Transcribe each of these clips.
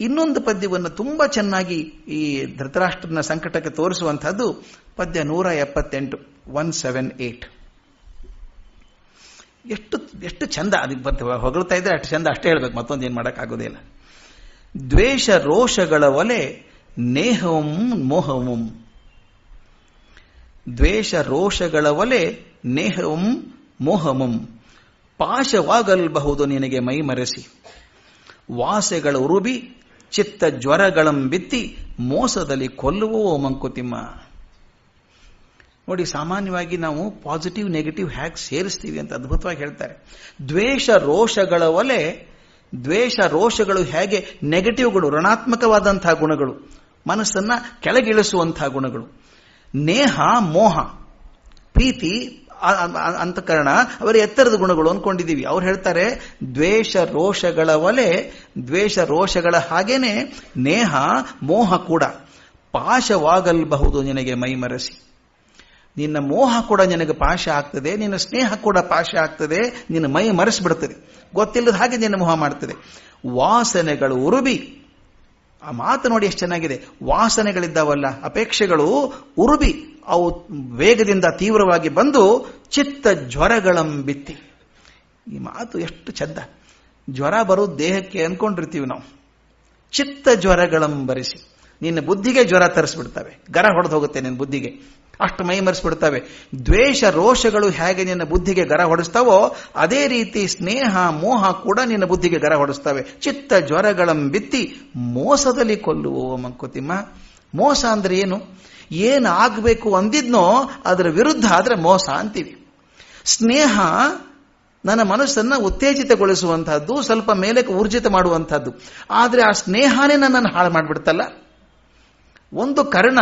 ಇನ್ನೊಂದು ಪದ್ಯವನ್ನು ತುಂಬಾ ಚೆನ್ನಾಗಿ ಈ ಧೃತರಾಷ್ಟ್ರನ ಸಂಕಟಕ್ಕೆ ತೋರಿಸುವಂತಹದ್ದು ಪದ್ಯ ನೂರ ಎಪ್ಪತ್ತೆಂಟು ಒನ್ ಸೆವೆನ್ ಏಟ್ ಎಷ್ಟು ಎಷ್ಟು ಚಂದ ಅದಕ್ಕೆ ಹೊಗಳ್ತಾ ಇದ್ರೆ ಅಷ್ಟು ಚಂದ ಅಷ್ಟೇ ಹೇಳ್ಬೇಕು. ಮತ್ತೊಂದು ಏನು ಮಾಡೋಕ್ಕಾಗೋದಿಲ್ಲ. ದ್ವೇಷ ರೋಷಗಳ ಒಲೆ ನೇಹವಂ ಮೋಹವಂ. ದ್ವೇಷ ರೋಷಗಳ ಒಲೆ ನೇಹವಂ ಮೋಹಮಂ ಪಾಶವಾಗಲ್ಬಹುದು ನಿನಗೆ ಮೈ ಮರೆಸಿ ವಾಸೆಗಳ ಉರುಬಿ ಚಿತ್ತ ಜ್ವರಗಳಂ ಬಿತ್ತಿ ಮೋಸದಲ್ಲಿ ಕೊಲ್ಲುವೋ ಮಂಕುತಿಮ್ಮ. ನೋಡಿ, ಸಾಮಾನ್ಯವಾಗಿ ನಾವು ಪಾಸಿಟಿವ್, ನೆಗೆಟಿವ್ ಹ್ಯಾಕ್ ಸೇರಿಸ್ತೀವಿ ಅಂತ ಅದ್ಭುತವಾಗಿ ಹೇಳ್ತಾರೆ. ದ್ವೇಷ ರೋಷಗಳ ಒಲೆ, ದ್ವೇಷ ರೋಷಗಳು ಹೇಗೆ ನೆಗೆಟಿವ್ಗಳು, ಋಣಾತ್ಮಕವಾದಂತಹ ಗುಣಗಳು, ಮನಸ್ಸನ್ನ ಕೆಳಗಿಳಿಸುವಂತಹ ಗುಣಗಳು. ನೇಹ, ಮೋಹ, ಪ್ರೀತಿ ಅಂತಃಕರಣ ಅವರ ಎತ್ತರದ ಗುಣಗಳು ಅಂದ್ಕೊಂಡಿದ್ದೀವಿ. ಅವ್ರು ಹೇಳ್ತಾರೆ, ದ್ವೇಷ ರೋಷಗಳ ಒಲೆ, ದ್ವೇಷ ರೋಷಗಳ ಹಾಗೇನೆ ನೇಹ, ಮೋಹ ಕೂಡ. ಪಾಶವಾಗಲ್ಬಹುದು ನಿನಗೆ ಮೈಮರಸಿ. ನಿನ್ನ ಮೋಹ ಕೂಡ ನಿನಗೆ ಪಾಶ ಆಗ್ತದೆ, ನಿನ್ನ ಸ್ನೇಹ ಕೂಡ ಪಾಶ ಆಗ್ತದೆ, ನಿನ್ನ ಮೈ ಮರೆಸಿಬಿಡ್ತದೆ. ಗೊತ್ತಿಲ್ಲದ ಹಾಗೆ ನಿನ್ನ ಮೋಹ ಮಾಡ್ತದೆ. ವಾಸನೆಗಳು ಉರುಬಿ. ಆ ಮಾತು ನೋಡಿ ಎಷ್ಟು ಚೆನ್ನಾಗಿದೆ. ವಾಸನೆಗಳಿದ್ದಾವಲ್ಲ, ಅಪೇಕ್ಷೆಗಳು ಉರುಬಿ, ಅವು ವೇಗದಿಂದ ತೀವ್ರವಾಗಿ ಬಂದು ಚಿತ್ತ ಜ್ವರಗಳಂಬಿತ್ತಿ ಈ ಮಾತು ಎಷ್ಟು ಚಂದ. ಜ್ವರ ಬರೋದು ದೇಹಕ್ಕೆ ಅನ್ಕೊಂಡಿರ್ತೀವಿ ನಾವು. ಚಿತ್ತ ಜ್ವರಗಳಂಬರಿಸಿ ನಿನ್ನ ಬುದ್ಧಿಗೆ ಜ್ವರ ತರಿಸ್ಬಿಡ್ತವೆ. ಗರ ಹೊಡೆದು ಹೋಗುತ್ತೆ ನಿನ್ನ ಬುದ್ಧಿಗೆ. ಅಷ್ಟು ಮೈಮರೆಸ್ಬಿಡ್ತವೆ ದ್ವೇಷ ರೋಷಗಳು ಹೇಗೆ ನಿನ್ನ ಬುದ್ಧಿಗೆ ಗರ ಹೊಡಿಸ್ತಾವೋ, ಅದೇ ರೀತಿ ಸ್ನೇಹ, ಮೋಹ ಕೂಡ ನಿನ್ನ ಬುದ್ಧಿಗೆ ಗರ ಹೊಡಿಸ್ತವೆ. ಚಿತ್ತ ಜ್ವರಗಳಂ ಬಿತ್ತಿ ಮೋಸದಲ್ಲಿ ಕೊಲ್ಲುವ ಮಂಕುತಿಮ್ಮ. ಮೋಸ ಅಂದ್ರೆ ಏನು? ಏನಾಗಬೇಕು ಅಂದಿದ್ನೋ ಅದರ ವಿರುದ್ಧ ಆದ್ರೆ ಮೋಸ ಅಂತೀವಿ. ಸ್ನೇಹ ನನ್ನ ಮನಸ್ಸನ್ನು ಉತ್ತೇಜಿತಗೊಳಿಸುವಂತಹದ್ದು, ಸ್ವಲ್ಪ ಮೇಲೆ ಊರ್ಜಿತ ಮಾಡುವಂತಹದ್ದು. ಆದರೆ ಆ ಸ್ನೇಹನೇ ನನ್ನನ್ನು ಹಾಳು ಮಾಡಿಬಿಡ್ತಲ್ಲ. ಒಂದು ಕರ್ಣ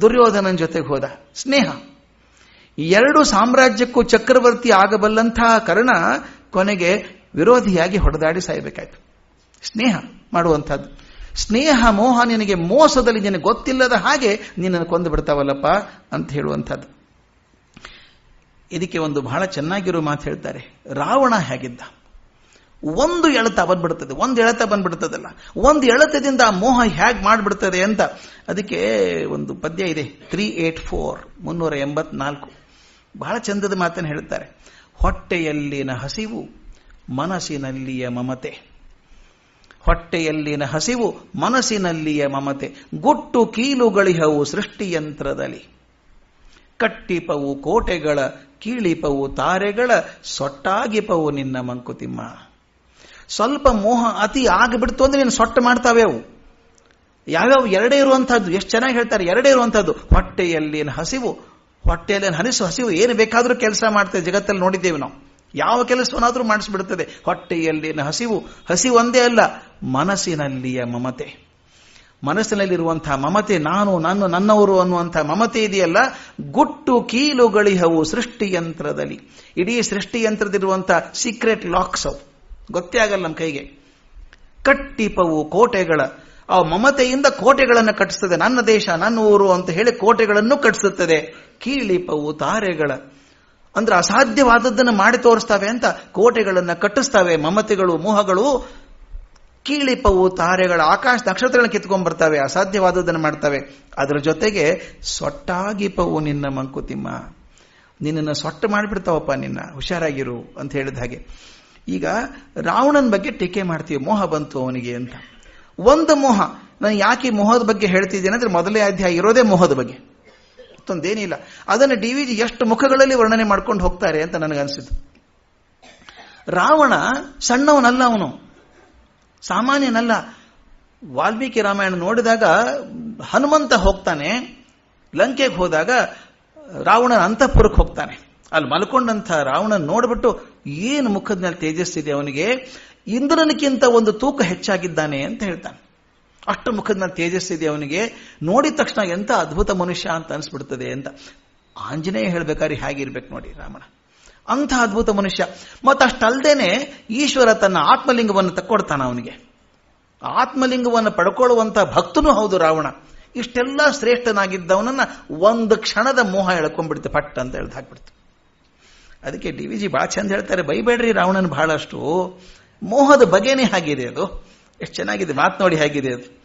ದುರ್ಯೋಧನನ ಜೊತೆಗೆ ಹೋದ. ಸ್ನೇಹ. ಎರಡು ಸಾಮ್ರಾಜ್ಯಕ್ಕೂ ಚಕ್ರವರ್ತಿ ಆಗಬಲ್ಲಂತಹ ಕರ್ಣ ಕೊನೆಗೆ ವಿರೋಧಿಯಾಗಿ ಹೊಡೆದಾಡಿ ಸಾಯಬೇಕಾಯ್ತು. ಸ್ನೇಹ ಮಾಡುವಂಥದ್ದು. ಸ್ನೇಹ, ಮೋಹ ನಿನಗೆ ಮೋಸದಲ್ಲಿ ನಿನಗೆ ಗೊತ್ತಿಲ್ಲದ ಹಾಗೆ ನಿನ್ನನ್ನು ಕೊಂದು ಬಿಡ್ತಾವಲ್ಲಪ್ಪ ಅಂತ ಹೇಳುವಂಥದ್ದು. ಇದಕ್ಕೆ ಒಂದು ಬಹಳ ಚೆನ್ನಾಗಿರೋ ಮಾತು ಹೇಳ್ತಾರೆ. ರಾವಣ ಹೇಗಿದ್ದ? ಒಂದು ಎಳೆತ ಬಂದ್ಬಿಡ್ತದೆ, ಒಂದು ಎಳೆತ ಬಂದ್ಬಿಡ್ತದಲ್ಲ. ಒಂದು ಎಳೆತದಿಂದ ಮೋಹ ಹೇಗೆ ಮಾಡಿಬಿಡ್ತದೆ ಅಂತ. ಅದಕ್ಕೆ ಒಂದು ಪದ್ಯ ಇದೆ, ತ್ರೀ ಏಟ್ ಫೋರ್, ಮುನ್ನೂರ ಎಂಬತ್ನಾಲ್ಕು. ಬಹಳ ಚಂದದ ಮಾತನ್ನು ಹೇಳ್ತಾರೆ ಹೊಟ್ಟೆಯಲ್ಲಿನ ಹಸಿವು ಮನಸ್ಸಿನಲ್ಲಿಯ ಮಮತೆ. ಹೊಟ್ಟೆಯಲ್ಲಿನ ಹಸಿವು ಮನಸ್ಸಿನಲ್ಲಿಯ ಮಮತೆ. ಗುಟ್ಟು ಕೀಲುಗಳಿಹವು ಸೃಷ್ಟಿಯಂತ್ರದಲ್ಲಿ. ಕಟ್ಟಿಪವು ಕೋಟೆಗಳ, ಕೀಳಿಪವು ತಾರೆಗಳ, ಸೊಟ್ಟಾಗಿಪವು ನಿನ್ನ ಮಂಕುತಿಮ್ಮ. ಸ್ವಲ್ಪ ಮೋಹ ಅತಿ ಆಗಿಬಿಡ್ತು ಅಂದ್ರೆ ನೀನು ಸೊಟ್ಟ ಮಾಡ್ತಾವೆ ಅವು. ಯಾವ್ಯಾವ? ಎರಡೇ ಇರುವಂತಹದ್ದು. ಎಷ್ಟು ಚೆನ್ನಾಗಿ ಹೇಳ್ತಾರೆ. ಎರಡೇ ಇರುವಂತಹದ್ದು. ಹೊಟ್ಟೆಯಲ್ಲಿನ ಹಸಿವು? ಹೊಟ್ಟೆಯಲ್ಲಿನ ಹನಿಸು ಹಸಿವು? ಏನು ಬೇಕಾದರೂ ಕೆಲಸ ಮಾಡ್ತೇವೆ ಜಗತ್ತಲ್ಲಿ ನೋಡಿದ್ದೇವೆ ನಾವು. ಯಾವ ಕೆಲಸವನ್ನಾದರೂ ಮಾಡಿಸ್ಬಿಡ್ತದೆ. ಹೊಟ್ಟೆಯಲ್ಲಿನ ಹಸಿವು? ಹಸಿವು ಒಂದೇ ಅಲ್ಲ. ಮನಸ್ಸಿನಲ್ಲಿಯ ಮಮತೆ. ಮನಸ್ಸಿನಲ್ಲಿರುವಂತಹ ಮಮತೆ, ನಾನು ನನ್ನ ನನ್ನವರು ಅನ್ನುವಂತಹ ಮಮತೆ ಇದೆಯಲ್ಲ. ಗುಟ್ಟು ಕೀಲುಗಳಿಹವು ಸೃಷ್ಟಿಯಂತ್ರದಲ್ಲಿ. ಇಡೀ ಸೃಷ್ಟಿಯಂತ್ರದಿರುವಂತಹ ಸೀಕ್ರೆಟ್ ಲಾಕ್ಸ್ ಅವು. ಗೊತ್ತೇ ಆಗಲ್ಲ ನಮ್ಮ ಕೈಗೆ. ಕಟ್ಟಿಪವು ಕೋಟೆಗಳ, ಆ ಮಮತೆಯಿಂದ ಕೋಟೆಗಳನ್ನು ಕಟ್ಟಿಸ್ತದೆ. ನನ್ನ ದೇಶ, ನನ್ನ ಊರು ಅಂತ ಹೇಳಿ ಕೋಟೆಗಳನ್ನು ಕಟ್ಟಿಸುತ್ತದೆ. ಕೀಳಿಪವು ತಾರೆಗಳ. ಅಂದ್ರೆ ಅಸಾಧ್ಯವಾದದ್ದನ್ನು ಮಾಡಿ ತೋರಿಸ್ತವೆ ಅಂತ ಕೋಟೆಗಳನ್ನು ಕಟ್ಟಿಸ್ತವೆ. ಮಮತೆಗಳು, ಮೋಹಗಳು, ಕೀಳಿಪವು ತಾರೆಗಳ. ಆಕಾಶ ನಕ್ಷತ್ರಗಳನ್ನು ಕಿತ್ಕೊಂಡ್ ಬರ್ತವೆ, ಅಸಾಧ್ಯವಾದದ್ದನ್ನು ಮಾಡ್ತವೆ. ಅದರ ಜೊತೆಗೆ ಸೊಟ್ಟಾಗಿಪವು ನಿನ್ನ ಮಂಕುತಿಮ್ಮ. ನಿನ್ನನ್ನು ಸೊಟ್ಟ ಮಾಡಿಬಿಡ್ತಾವಪ್ಪ ನಿನ್ನ. ಹುಷಾರಾಗಿರು ಅಂತ ಹೇಳಿದ ಹಾಗೆ. ಈಗ ರಾವಣನ ಬಗ್ಗೆ ಟೀಕೆ ಮಾಡ್ತೀವಿ ಮೋಹ ಬಂತು ಅವನಿಗೆ ಅಂತ. ಒಂದು ಮೋಹ, ನಾನು ಯಾಕೆ ಮೋಹದ ಬಗ್ಗೆ ಹೇಳ್ತಿದ್ದೇನೆ ಅಂದ್ರೆ ಮೊದಲೇ ಅಧ್ಯಾಯ ಇರೋದೇ ಮೋಹದ ಬಗ್ಗೆ. ಮತ್ತೊಂದೇನಿಲ್ಲ. ಅದನ್ನು ಡಿ ವಿ ಜಿ ಎಷ್ಟು ಮುಖಗಳಲ್ಲಿ ವರ್ಣನೆ ಮಾಡ್ಕೊಂಡು ಹೋಗ್ತಾರೆ ಅಂತ ನನಗನ್ಸಿತು ರಾವಣ ಸಣ್ಣವನಲ್ಲ ಅವನು. ಸಾಮಾನ್ಯನಲ್ಲ. ವಾಲ್ಮೀಕಿ ರಾಮಾಯಣ ನೋಡಿದಾಗ ಹನುಮಂತ ಹೋಗ್ತಾನೆ, ಲಂಕೆಗೆ ಹೋದಾಗ ರಾವಣನ ಅಂತಃಪುರಕ್ಕೆ ಹೋಗ್ತಾನೆ. ಅಲ್ಲಿ ಮಲ್ಕೊಂಡಂಥ ರಾವಣನ್ ನೋಡ್ಬಿಟ್ಟು ಏನು ಮುಖದ ಮೇಲೆ ತೇಜಸ್ಸಿದೆ ಅವನಿಗೆ? ಇಂದ್ರನಕ್ಕಿಂತ ಒಂದು ತೂಕ ಹೆಚ್ಚಾಗಿದ್ದಾನೆ ಅಂತ ಹೇಳ್ತಾನೆ. ಅಷ್ಟು ಮುಖದ ಮೇಲೆ ತೇಜಸ್ಸಿದೆ ಅವನಿಗೆ. ನೋಡಿದ ತಕ್ಷಣ ಎಂತ ಅದ್ಭುತ ಮನುಷ್ಯ ಅಂತ ಅನ್ಸ್ಬಿಡ್ತದೆ ಅಂತ. ಆಂಜನೇಯ ಹೇಳ್ಬೇಕಾದ್ರೆ ಹೇಗಿರ್ಬೇಕು ನೋಡಿ ರಾಮಣ ಅಂಥ ಅದ್ಭುತ ಮನುಷ್ಯ. ಮತ್ತಷ್ಟಲ್ದೇನೆ ಈಶ್ವರ ತನ್ನ ಆತ್ಮಲಿಂಗವನ್ನು ತಕ್ಕೊಡ್ತಾನ ಅವನಿಗೆ. ಆತ್ಮಲಿಂಗವನ್ನು ಪಡ್ಕೊಳ್ಳುವಂತ ಭಕ್ತನೂ ಹೌದು ರಾವಣ. ಇಷ್ಟೆಲ್ಲ ಶ್ರೇಷ್ಠನಾಗಿದ್ದವನನ್ನ ಒಂದು ಕ್ಷಣದ ಮೋಹ ಎಳ್ಕೊಂಡ್ಬಿಡ್ತು ಪಟ್ ಅಂತ ಹೇಳ್ದು ಹಾಕ್ಬಿಡ್ತು. ಅದಕ್ಕೆ ಡಿ ವಿ ಜಿ ಭಾಳ ಚಂದ ಹೇಳ್ತಾರೆ, ಬೈಬೇಡ್ರಿ ರಾವಣನ ಬಹಳಷ್ಟು. ಮೋಹದ ಬಗೆನೇ ಹಾಗಿದೆ ಅದು. ಎಷ್ಟು ಚೆನ್ನಾಗಿದೆ, ಮಾತು ನೋಡಿ ಹೇಗಿದೆ ಅದು.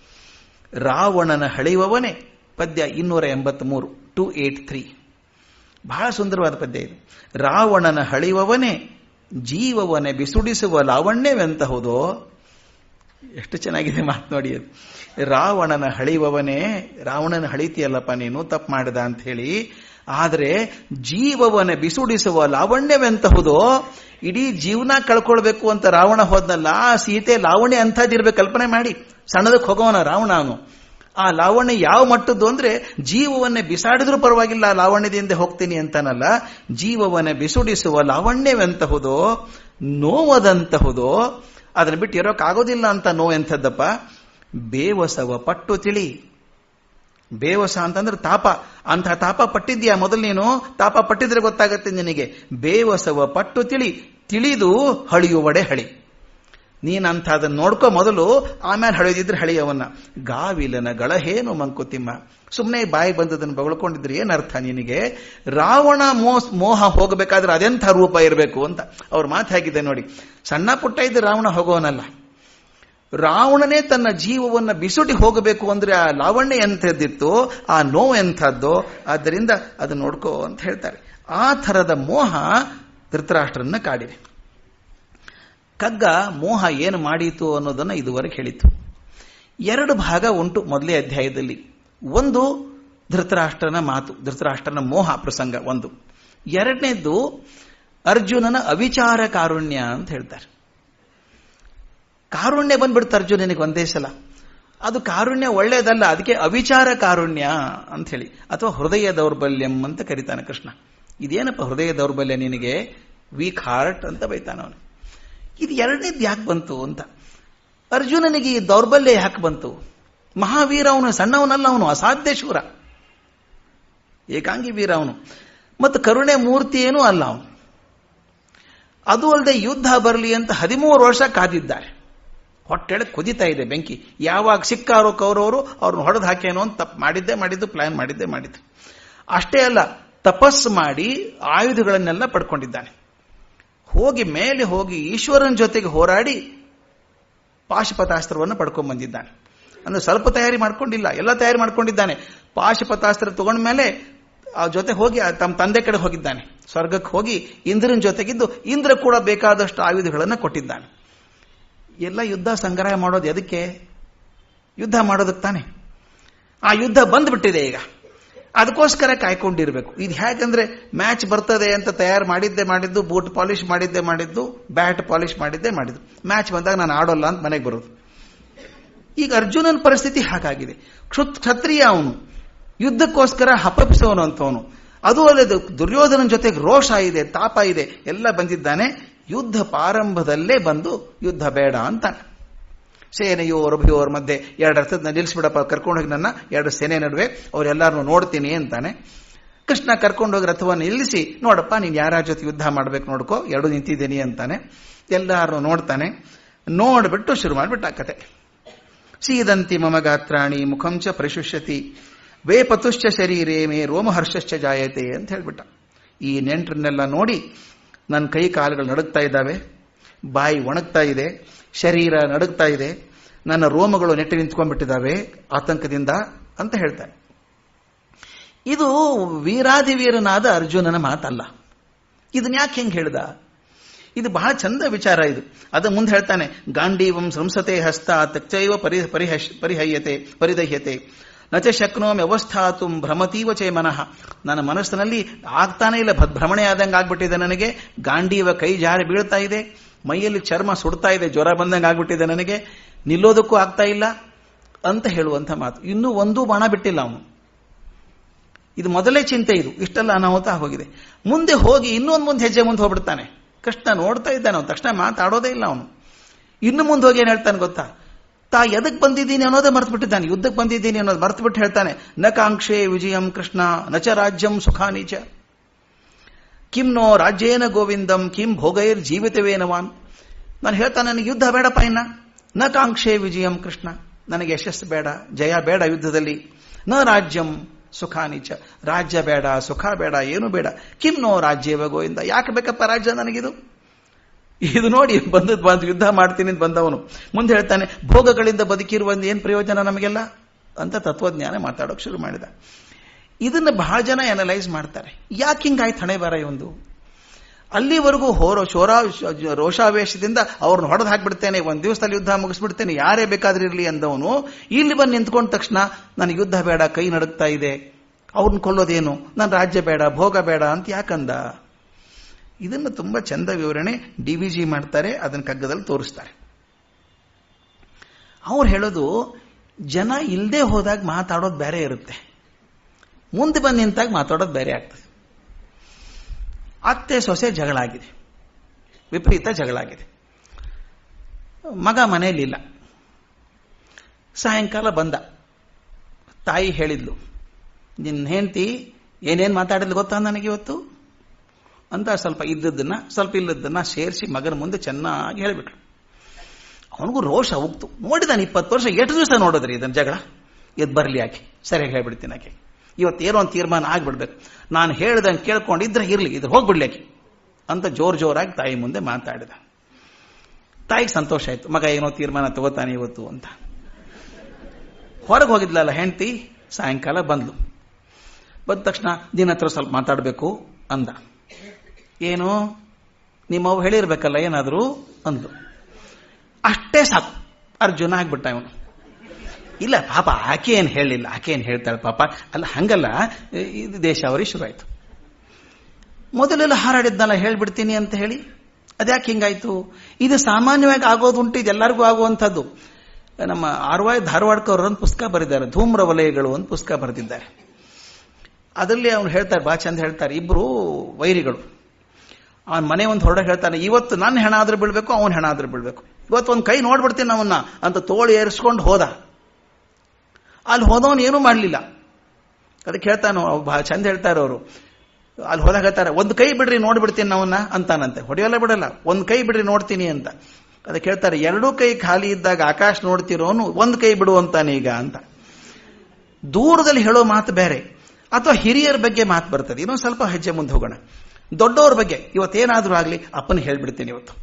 ರಾವಣನ ಹಳೆಯುವವನೇ ಪದ್ಯ ಇನ್ನೂರ ಎಂಬತ್ಮೂರು, ಟು ಏಟ್ ತ್ರೀ. ಬಹಳ ಸುಂದರವಾದ ಪದ್ಯ ಇದು. ರಾವಣನ ಹಳೆಯುವವನೇ ಜೀವವನೆ ಬಿಸುಡಿಸುವ ಲಾವಣ್ಯವೆಂತಹುದೋ ಎಷ್ಟು ಚೆನ್ನಾಗಿದೆ ಮಾತು ನೋಡಿ ಅದು. ರಾವಣನ ಹಳಿಯುವವನೇ, ರಾವಣನ ಹಳಿತೀಯಲ್ಲಪ್ಪ ನೀನು, ತಪ್ಪು ಮಾಡಿದ ಅಂತ ಹೇಳಿ ಆದರೆ ಜೀವವನ್ನ ಬಿಸುಡಿಸುವ ಲಾವಣ್ಯವೆಂತಹುದೋ, ಇಡೀ ಜೀವನ ಕಳ್ಕೊಳ್ಬೇಕು ಅಂತ ರಾವಣ ಹೋದ್ನಲ್ಲ, ಆ ಸೀತೆ ಲಾವಣ್ಯ ಅಂಥದ್ದಿರ್ಬೇಕು, ಕಲ್ಪನೆ ಮಾಡಿ. ಸಣ್ಣದಕ್ಕೆ ಹೋಗೋವನ ರಾವಣ ಅವನು. ಆ ಲಾವಣ್ಯ ಯಾವ ಮಟ್ಟದ್ದು ಅಂದ್ರೆ, ಜೀವವನ್ನೇ ಬಿಸಾಡಿದ್ರೂ ಪರವಾಗಿಲ್ಲ ಲಾವಣ್ಯದಿಂದ ಹೋಗ್ತೀನಿ ಅಂತನಲ್ಲ, ಜೀವವನ್ನ ಬಿಸುಡಿಸುವ ಲಾವಣ್ಯವೆಂತಹುದೋ, ನೋವದಂತಹುದೋ, ಅದನ್ನ ಬಿಟ್ಟು ಇರೋಕ್ಕಾಗೋದಿಲ್ಲ ಅಂತ ನೋ ಎಂಥದ್ದಪ್ಪ ಬೇವಸವ ಪಟ್ಟು ತಿಳಿ. ಬೇವಸ ಅಂತಂದ್ರೆ ತಾಪ. ಅಂತ ತಾಪ ಪಟ್ಟಿದ್ಯಾ ಮೊದಲು ನೀನು? ತಾಪ ಪಟ್ಟಿದ್ರೆ ಗೊತ್ತಾಗತ್ತೆ ನಿನಗೆ. ಬೇವಸವ ಪಟ್ಟು ತಿಳಿ. ತಿಳಿದು ಹಳಿಯುವಡೆ ಹಳಿ. ನೀನಂತ ಅದನ್ನ ನೋಡ್ಕೋ ಮೊದಲು ಆಮೇಲೆ ಹಳೆಯದಿದ್ರೆ ಹಳೆಯವನ್ನ. ಗಾವಿಲನ ಗಳಹೇನು ಮಂಕುತಿಮ್ಮ. ಸುಮ್ಮನೆ ಬಾಯಿ ಬಂದದನ್ನು ಬಗಳ್ಕೊಂಡಿದ್ರೆ ಏನರ್ಥ ನಿನಗೆ? ರಾವಣ ಮೋಸ್, ಮೋಹ ಹೋಗಬೇಕಾದ್ರೆ ಅದೆಂಥ ರೂಪ ಇರಬೇಕು ಅಂತ. ಅವ್ರ ಮಾತು ಹೇಗಿದೆ ನೋಡಿ. ಸಣ್ಣ ಪುಟ್ಟ ಇದ್ದ ರಾವಣ ಹೋಗೋನಲ್ಲ. ರಾವಣನೇ ತನ್ನ ಜೀವವನ್ನ ಬಿಸುಟಿ ಹೋಗಬೇಕು ಅಂದ್ರೆ ಆ ಲಾವಣ್ಯ ಎಂಥದ್ದಿತ್ತು, ಆ ನೋವು ಎಂಥದ್ದು, ಆದ್ದರಿಂದ ಅದು ನೋಡ್ಕೋ ಅಂತ ಹೇಳ್ತಾರೆ. ಆ ಥರದ ಮೋಹ ಧೃತರಾಷ್ಟ್ರನ್ನ ಕಾಡಿದೆ. ಕಗ್ಗ ಮೋಹ ಏನು ಮಾಡಿತು ಅನ್ನೋದನ್ನ ಇದುವರೆಗೆ ಹೇಳಿತು ಎರಡು ಭಾಗ ಉಂಟು ಮೊದಲೇ ಅಧ್ಯಾಯದಲ್ಲಿ. ಒಂದು ಧೃತರಾಷ್ಟ್ರನ ಮಾತು, ಧೃತರಾಷ್ಟ್ರನ ಮೋಹ ಪ್ರಸಂಗ ಒಂದು. ಎರಡನೇದು ಅರ್ಜುನನ ಅವಿಚಾರ ಕಾರುಣ್ಯ ಅಂತ ಹೇಳ್ತಾರೆ. ಕಾರುಣ್ಯ ಬಂದ್ಬಿಡ್ತು ಅರ್ಜುನನಿಗೆ ಒಂದೇ ಸಲ. ಅದು ಕಾರುಣ್ಯ ಒಳ್ಳೇದಲ್ಲ, ಅದಕ್ಕೆ ಅವಿಚಾರ ಕಾರುಣ್ಯ ಅಂತ ಹೇಳಿ ಅಥವಾ ಹೃದಯ ದೌರ್ಬಲ್ಯಂ ಅಂತ ಕರಿತಾನೆ ಕೃಷ್ಣ. ಇದೇನಪ್ಪ ಹೃದಯ ದೌರ್ಬಲ್ಯ ನಿನಗೆ? ವೀಕ್ ಹಾರ್ಟ್ ಅಂತ ಬೈತಾನ ಅವನು. ಇದು ಎರಡನೇದು ಯಾಕೆ ಬಂತು ಅಂತ. ಅರ್ಜುನನಿಗೆ ಈ ದೌರ್ಬಲ್ಯ ಯಾಕೆ ಬಂತು? ಮಹಾವೀರ ಅವನು, ಸಣ್ಣವನಲ್ಲ ಅವನು, ಅಸಾಧ್ಯ ಶೂರ. ಏಕಾಂಗಿ ವೀರ ಅವನು. ಮತ್ತು ಕರುಣೆ ಮೂರ್ತಿ ಏನೂ ಅಲ್ಲ ಅವನು. ಅದು ಅಲ್ಲದೆ ಯುದ್ಧ ಬರಲಿ ಅಂತ ಹದಿಮೂರು ವರ್ಷ ಕಾದಿದ್ದಾರೆ. ಹೊಟ್ಟೆಳೆ ಕುದಿತಾ ಇದೆ ಬೆಂಕಿ. ಯಾವಾಗ ಸಿಕ್ಕಾರೋ ಕೌರವರು ಅವ್ರನ್ನ ಹೊಡೆದು ಹಾಕೇನೋ ಅಂತ ತಪ್ಪು ಮಾಡಿದ್ದೆ ಮಾಡಿದ್ದು, ಪ್ಲಾನ್ ಮಾಡಿದ್ದೆ ಮಾಡಿದ್ದು. ಅಷ್ಟೇ ಅಲ್ಲ, ತಪಸ್ಸು ಮಾಡಿ ಆಯುಧಗಳನ್ನೆಲ್ಲ ಪಡ್ಕೊಂಡಿದ್ದಾನೆ. ಹೋಗಿ ಮೇಲೆ ಹೋಗಿ ಈಶ್ವರನ ಜೊತೆಗೆ ಹೋರಾಡಿ ಪಾಶುಪತಾಸ್ತ್ರವನ್ನು ಪಡ್ಕೊಂಡ್ ಬಂದಿದ್ದಾನೆ ಅಂದ್ರೆ ಸ್ವಲ್ಪ ತಯಾರಿ ಮಾಡ್ಕೊಂಡಿಲ್ಲ, ಎಲ್ಲ ತಯಾರಿ ಮಾಡ್ಕೊಂಡಿದ್ದಾನೆ. ಪಾಶುಪತಾಸ್ತ್ರ ತಗೊಂಡ ಮೇಲೆ ಆ ಜೊತೆ ಹೋಗಿ ತಮ್ಮ ತಂದೆ ಕಡೆ ಹೋಗಿದ್ದಾನೆ. ಸ್ವರ್ಗಕ್ಕೆ ಹೋಗಿ ಇಂದ್ರನ ಜೊತೆಗಿದ್ದು, ಇಂದ್ರ ಕೂಡ ಬೇಕಾದಷ್ಟು ಆಯುಧಗಳನ್ನು ಕೊಟ್ಟಿದ್ದಾನೆ. ಎಲ್ಲ ಯುದ್ಧ ಸಂಗ್ರಹ ಮಾಡೋದು ಎದಕ್ಕೆ? ಯುದ್ಧ ಮಾಡೋದಕ್ಕೆ ತಾನೆ. ಆ ಯುದ್ಧ ಬಂದ್ಬಿಟ್ಟಿದೆ ಈಗ. ಅದಕ್ಕೋಸ್ಕರ ಕಾಯ್ಕೊಂಡಿರ್ಬೇಕು. ಇದು ಹೇಗಂದ್ರೆ ಮ್ಯಾಚ್ ಬರ್ತದೆ ಅಂತ ತಯಾರು ಮಾಡಿದ್ದೆ ಮಾಡಿದ್ದು, ಬೂಟ್ ಪಾಲಿಶ್ ಮಾಡಿದ್ದೆ ಮಾಡಿದ್ದು, ಬ್ಯಾಟ್ ಪಾಲಿಶ್ ಮಾಡಿದ್ದೆ ಮಾಡಿದ್ದು. ಮ್ಯಾಚ್ ಬಂದಾಗ ನಾನು ಆಡೋಲ್ಲ ಅಂತ ಮನೆಗೆ ಬರೋದು. ಈಗ ಅರ್ಜುನನ ಪರಿಸ್ಥಿತಿ ಹಾಗಾಗಿದೆ. ಕ್ಷತ್ರಿಯ ಅವನು, ಯುದ್ಧಕ್ಕೋಸ್ಕರ ಹಪ್ಪಪಿಸೋನು ಅಂತವನು. ಅದು ಅಲ್ಲದೆ ದುರ್ಯೋಧನ ಜೊತೆಗೆ ರೋಷ ಇದೆ, ತಾಪ ಇದೆ, ಎಲ್ಲ ಬಂದಿದ್ದಾನೆ. ಯುದ್ಧ ಪ್ರಾರಂಭದಲ್ಲೇ ಬಂದು ಯುದ್ಧ ಬೇಡ ಅಂತಾನೆ. ಸೇನೆಯೋರ್ ಉಭಯೋರ್ ಮಧ್ಯೆ ಎರಡು ಅರ್ಥದ ನಿಲ್ಲಿಸ್ಬಿಡಪ್ಪ ಕರ್ಕೊಂಡೋಗಿ ನನ್ನ ಎರಡು ಸೇನೆ ನಡುವೆ ಅವರೆಲ್ಲರನ್ನು ನೋಡ್ತೀನಿ ಅಂತಾನೆ. ಕೃಷ್ಣ ಕರ್ಕೊಂಡೋಗಿ ರಥವನ್ನು ನಿಲ್ಲಿಸಿ, ನೋಡಪ್ಪ, ನೀನು ಯಾರ ಜೊತೆ ಯುದ್ಧ ಮಾಡ್ಬೇಕು ನೋಡ್ಕೋ, ಎರಡು ನಿಂತಿದ್ದೀನಿ ಅಂತಾನೆ. ಎಲ್ಲಾರು ನೋಡ್ತಾನೆ. ನೋಡ್ಬಿಟ್ಟು ಶುರು ಮಾಡಿಬಿಟ್ಟ ಕತೆ. ಸೀದಂತಿ ಮಮ ಗಾತ್ರಾಣಿ ಮುಖಂಚ ಪರಿಶುಷ್ಯತಿ, ವೇಪತುಶ್ಚ ಶರೀರೇ ಮೇ ರೋಮಹರ್ಷಶ್ಚ ಜಾಯತೆ ಅಂತ ಹೇಳ್ಬಿಟ್ಟ. ಈ ನೆಂಟರನ್ನೆಲ್ಲ ನೋಡಿ ನನ್ನ ಕೈ ಕಾಲುಗಳು ನಡುಗ್ತಾ ಇದ್ದಾವೆ, ಬಾಯಿ ಒಣಗ್ತಾ ಇದೆ, ಶರೀರ ನಡುಗ್ತಾ ಇದೆ, ನನ್ನ ರೋಮಗಳು ನೆಟ್ಟಿ ನಿಂತ್ಕೊಂಡ್ಬಿಟ್ಟಿದ್ದಾವೆ, ಆತಂಕದಿಂದ ಅಂತ ಹೇಳ್ತಾನೆ ಇದು ವೀರಾದಿವೀರನಾದ ಅರ್ಜುನನ ಮಾತಲ್ಲ. ಇದನ್ನ ಯಾಕೆ ಹೆಂಗೆ ಹೇಳ್ದ? ಇದು ಬಹಳ ಚಂದ ವಿಚಾರ ಇದು. ಅದ ಮುಂದೆ ಹೇಳ್ತಾನೆ, ಗಾಂಡೀವಂ ಸಂಸತೆ ಹಸ್ತ ತಕ್ಷೈವ ಪರಿ ಪರಿಹಶ್ ಪರಿಹಯ್ಯತೆ ಪರಿದಹ್ಯತೆ. ನಚ ಶಕ್ನೋಮ್ ವ್ಯವಸ್ಥಾತುಂ ಭ್ರಮತೀವ ಚೇ ಮನಃ. ನನ್ನ ಮನಸ್ಸಿನಲ್ಲಿ ಆಗ್ತಾನೆ ಇಲ್ಲ ಭ್ರಮಣೆ ಆದಂಗೆ ಆಗ್ಬಿಟ್ಟಿದೆ ನನಗೆ. ಗಾಂಡೀವ ಕೈ ಜಾರಿ ಬೀಳ್ತಾ ಇದೆ. ಮೈಯಲ್ಲಿ ಚರ್ಮ ಸುಡ್ತಾ ಇದೆ, ಜ್ವರ ಬಂದಂಗೆ ಆಗ್ಬಿಟ್ಟಿದೆ ನನಗೆ. ನಿಲ್ಲೋದಕ್ಕೂ ಆಗ್ತಾ ಇಲ್ಲ ಅಂತ ಹೇಳುವಂತ ಮಾತು. ಇನ್ನೂ ಒಂದೂ ಬಾಣ ಬಿಟ್ಟಿಲ್ಲ ಅವನು. ಇದು ಮೊದಲೇ ಚಿಂತೆ ಇದು. ಇಷ್ಟೆಲ್ಲ ಅನಾಹುತ ಹೋಗಿದೆ ಮುಂದೆ ಹೋಗಿ ಇನ್ನೊಂದು ಮುಂದೆ ಹೆಜ್ಜೆ ಮುಂದೆ ಹೋಗ್ಬಿಡ್ತಾನೆ. ಕೃಷ್ಣ ನೋಡ್ತಾ ಇದ್ದಾನೆ ಅವನು. ತಕ್ಷಣ ಮಾತಾಡೋದೇ ಇಲ್ಲ ಅವನು. ಇನ್ನು ಮುಂದೆ ಹೋಗಿ ಏನು ಹೇಳ್ತಾನೆ ಗೊತ್ತಾ? ತಾ ಎದಕ್ ಬಂದಿದ್ದೀನಿ ಅನ್ನೋದೇ ಮರ್ತು ಬಿಟ್ಟಿದ್ದಾನೆ ಯುದ್ಧಕ್ಕೆ ಬಂದಿದ್ದೀನಿ ಅನ್ನೋದು ಮರ್ತು ಬಿಟ್ಟು ಹೇಳ್ತಾನೆ. ನ ಕಾಂಕ್ಷೆ ವಿಜಯಂ ಕೃಷ್ಣ ನಚ ರಾಜ್ಯಂ ಸುಖಾನೀಚ ಕಿಂ ನೋ ರಾಜ್ಯೇನ ಗೋವಿಂದಂ, ಕಿಂ ಭೋಗೈರ್ ಜೀವಿತವೇನವಾನ್ ನಾನು ಹೇಳ್ತಾನೆ, ನನಗೆ ಯುದ್ಧ ಬೇಡಪ್ಪ ಇನ್ನ. ನ ಕಾಂಕ್ಷೆ ವಿಜಯಂ ಕೃಷ್ಣ, ನನಗೆ ಯಶಸ್ಸು ಬೇಡ, ಜಯ ಬೇಡ ಯುದ್ಧದಲ್ಲಿ. ನ ರಾಜ್ಯಂ ಸುಖಾನೀಚ ರಾಜ್ಯ ಬೇಡ, ಸುಖ ಬೇಡ, ಏನು ಬೇಡ. ಕಿಂ ನೋ ರಾಜ್ಯವ ಗೋವಿಂದ. ಯಾಕೆ ಬೇಕಪ್ಪ ರಾಜ್ಯ ನನಗಿದು? ಇದು ನೋಡಿ ಬಂದದ್ ಬಂದು ಯುದ್ಧ ಮಾಡ್ತೀನಿ ಅಂತ ಬಂದವನು. ಮುಂದೆ ಹೇಳ್ತಾನೆ, ಭೋಗಗಳಿಂದ ಬದುಕಿರುವ ಏನ್ ಪ್ರಯೋಜನ ನಮಗೆಲ್ಲ? ಅಂತ ತತ್ವಜ್ಞಾನ ಮಾತಾಡೋಕೆ ಶುರು ಮಾಡಿದ. ಇದನ್ನ ಬಹಳ ಜನ ಅನಲೈಸ್ ಮಾಡ್ತಾರೆ. ಯಾಕೆ ಹಿಂಗಾಯ್ತು ಹಣೆ ಬರ ಒಂದು ಅಲ್ಲಿವರೆಗೂ ಹೋರೋ ಶೋರ, ರೋಷಾವೇಶದಿಂದ ಅವ್ರನ್ನ ಹೊಡೆದು ಹಾಕ್ಬಿಡ್ತೇನೆ, ಒಂದ್ ದಿವಸದಲ್ಲಿ ಯುದ್ಧ ಮುಗಿಸ್ಬಿಡ್ತೇನೆ, ಯಾರೇ ಬೇಕಾದ್ರೂ ಇರಲಿ ಅಂದವನು, ಇಲ್ಲಿ ಬಂದು ನಿಂತ್ಕೊಂಡ ತಕ್ಷಣ ನನಗೆ ಯುದ್ಧ ಬೇಡ, ಕೈ ನಡುಗ್ತಾ ಇದೆ. ಅವ್ರನ್ನ ಕೊಲ್ಲೋದೇನು? ನನ್ನ ರಾಜ್ಯ ಬೇಡ, ಭೋಗ ಬೇಡ ಅಂತ ಯಾಕಂದ? ಇದನ್ನು ತುಂಬಾ ಚಂದ ವಿವರಣೆ ಡಿ ವಿ ಜಿ ಮಾಡ್ತಾರೆ, ಅದನ್ನು ಕಗ್ಗದಲ್ಲಿ ತೋರಿಸ್ತಾರೆ. ಅವ್ರು ಹೇಳೋದು, ಜನ ಇಲ್ಲದೆ ಹೋದಾಗ ಮಾತಾಡೋದು ಬೇರೆ ಇರುತ್ತೆ. ಮುಂದೆ ಬಂದು ನಿಂತಾಗ ಮಾತಾಡೋದು ಬೇರೆ ಆಗ್ತದೆ. ಅತ್ತೆ ಸೊಸೆ ಜಗಳ ಆಗಿದೆ ವಿಪರೀತ ಜಗಳ ಆಗಿದೆ ಮಗ ಮನೆಯಲ್ಲಿಲ್ಲ. ಸಾಯಂಕಾಲ ಬಂದ. ತಾಯಿ ಹೇಳಿದ್ಲು ನಿನ್ನ ಹೆಂಡತಿ ಏನೇನು ಮಾತಾಡಿದ್ಲು ಗೊತ್ತಾ ನನಗೆ ಇವತ್ತು ಅಂತ ಸ್ವಲ್ಪ ಇದ್ದದ್ದನ್ನ, ಸ್ವಲ್ಪ ಇಲ್ಲದನ್ನ ಸೇರಿಸಿ ಮಗನ ಮುಂದೆ ಚೆನ್ನಾಗಿ ಹೇಳಿಬಿಟ್ರು ಅವನಿಗೂ ರೋಷ ಹೋಗ್ತು ನೋಡಿದಾನೆ ಇಪ್ಪತ್ತು ವರ್ಷ, ಎಷ್ಟು ದಿವಸ ನೋಡಿದ್ರಿ ಇದನ್ನ ಜಗಳ? ಇದು ಬರಲಿ ಆಕೆ, ಸರಿಯಾಗಿ ಹೇಳ್ಬಿಡ್ತೀನಿ ಆಕೆ. ಇವತ್ತೇನೋ ಒಂದು ತೀರ್ಮಾನ ಆಗ್ಬಿಡ್ಬೇಕು. ನಾನು ಹೇಳ್ದಂಗೆ ಕೇಳ್ಕೊಂಡಿದ್ರೆ ಇರಲಿ ಇದ್ರ ಹೋಗ್ಬಿಡ್ಲಿ ಆಕೆ ಅಂತ ಜೋರ್ ಜೋರಾಗಿ ತಾಯಿ ಮುಂದೆ ಮಾತಾಡಿದ. ತಾಯಿಗೆ ಸಂತೋಷ ಆಯ್ತು. ಮಗ ಏನೋ ತೀರ್ಮಾನ ತಗೋತಾನೆ ಇವತ್ತು ಅಂತ. ಹೊರಗೆ ಹೋಗಿದ್ಲಲ್ಲ ಹೆಂಡತಿ, ಸಾಯಂಕಾಲ ಬಂದ್ಲು. ಬಂದ ತಕ್ಷಣ ದಿನ ಹತ್ರ ಸ್ವಲ್ಪ ಮಾತಾಡಬೇಕು ಅಂದ. ಏನು? ನಿಮ್ಮವ್ ಹೇಳಿರ್ಬೇಕಲ್ಲ, ಏನಾದರೂ ಅಂದು. ಅಷ್ಟೇ ಸಾಕು. ಅರ್ಜುನ ಆಗ್ಬಿಟ್ಟ ಇವನು. ಇಲ್ಲ, ಪಾಪ, ಆಕೆ ಏನು ಹೇಳಿಲ್ಲ. ಆಕೆ ಏನು ಹೇಳ್ತಾಳೆ, ಪಾಪ. ಅಲ್ಲ, ಹಂಗಲ್ಲ. ಇದು ದೇಶ ಅವರಿಗೆ ಶುರು ಮೊದಲೆಲ್ಲ ಹಾರಾಡಿದ್ನಲ್ಲ, ಹೇಳ್ಬಿಡ್ತೀನಿ ಅಂತ ಹೇಳಿ. ಅದ್ಯಾಕೆ ಹಿಂಗಾಯ್ತು? ಇದು ಸಾಮಾನ್ಯವಾಗಿ ಆಗೋದುಂಟು ಇದು ಎಲ್ಲರಿಗೂ ಆಗುವಂಥದ್ದು. ನಮ್ಮ ಆರ್ವಾಯ್ ಧಾರವಾಡ್ಕವ್ರು ಒಂದು ಪುಸ್ತಕ ಬರೆದಿದ್ದಾರೆ. ಧೂಮ್ರ ವಲಯಗಳು ಒಂದು ಪುಸ್ತಕ ಬರೆದಿದ್ದಾರೆ. ಅದರಲ್ಲಿ ಅವ್ನು ಹೇಳ್ತಾರೆ, ಬಾ ಚಂದ ಹೇಳ್ತಾರೆ. ಇಬ್ರು ವೈರಿಗಳು. ಅವನ ಮನೆ ಒಂದು ಹೊರಡ ಹೇಳ್ತಾನೆ, ಇವತ್ತು ನನ್ನ ಹೆಣ ಆದ್ರೂ ಬೀಳ್ಬೇಕು, ಅವನ ಹೆಣ ಆದ್ರೂ ಬೀಳ್ಬೇಕು. ಇವತ್ತು ಒಂದು ಕೈ ನೋಡ್ಬಿಡ್ತೀನಿ ಅವನ್ನ ಅಂತ ತೋಳು ಏರಿಸ್ಕೊಂಡು ಹೋದ. ಅಲ್ಲಿ ಹೋದವನು ಏನೂ ಮಾಡಲಿಲ್ಲ. ಅದಕ್ಕೆ ಹೇಳ್ತಾನು ಬಹಳ ಚಂದ ಹೇಳ್ತಾರೆ ಅವರು. ಅಲ್ಲಿ ಹೋದಾಗ ಹೇಳ್ತಾರೆ, ಒಂದು ಕೈ ಬಿಡ್ರಿ, ನೋಡ್ಬಿಡ್ತೀನಿ ನಾವನ್ನ, ಅಂತಾನಂತೆ. ಹೊಡೆಯಲ್ಲ ಬಿಡಲ್ಲ. ಒಂದು ಕೈ ಬಿಡ್ರಿ, ನೋಡ್ತೀನಿ, ಅಂತ. ಅದಕ್ಕೆ ಹೇಳ್ತಾರೆ, ಎರಡೂ ಕೈ ಖಾಲಿ ಇದ್ದಾಗ ಆಕಾಶ ನೋಡ್ತಿರೋನು, ಒಂದು ಕೈ ಬಿಡು ಅಂತಾನೆ ಈಗ, ಅಂತ. ದೂರದಲ್ಲಿ ಹೇಳೋ ಮಾತು ಬೇರೆ. ಅಥವಾ ಹಿರಿಯರ ಬಗ್ಗೆ ಮಾತು ಬರ್ತದೆ. ಇನ್ನೊಂದು ಸ್ವಲ್ಪ ಹೆಜ್ಜೆ ಮುಂದೆ ಹೋಗೋಣ. ದೊಡ್ಡವ್ರ ಬಗ್ಗೆ. ಇವತ್ತೇನಾದರೂ ಆಗಲಿ ಅಪ್ಪನ ಹೇಳ್ಬಿಡ್ತೀನಿ ಇವತ್ತು.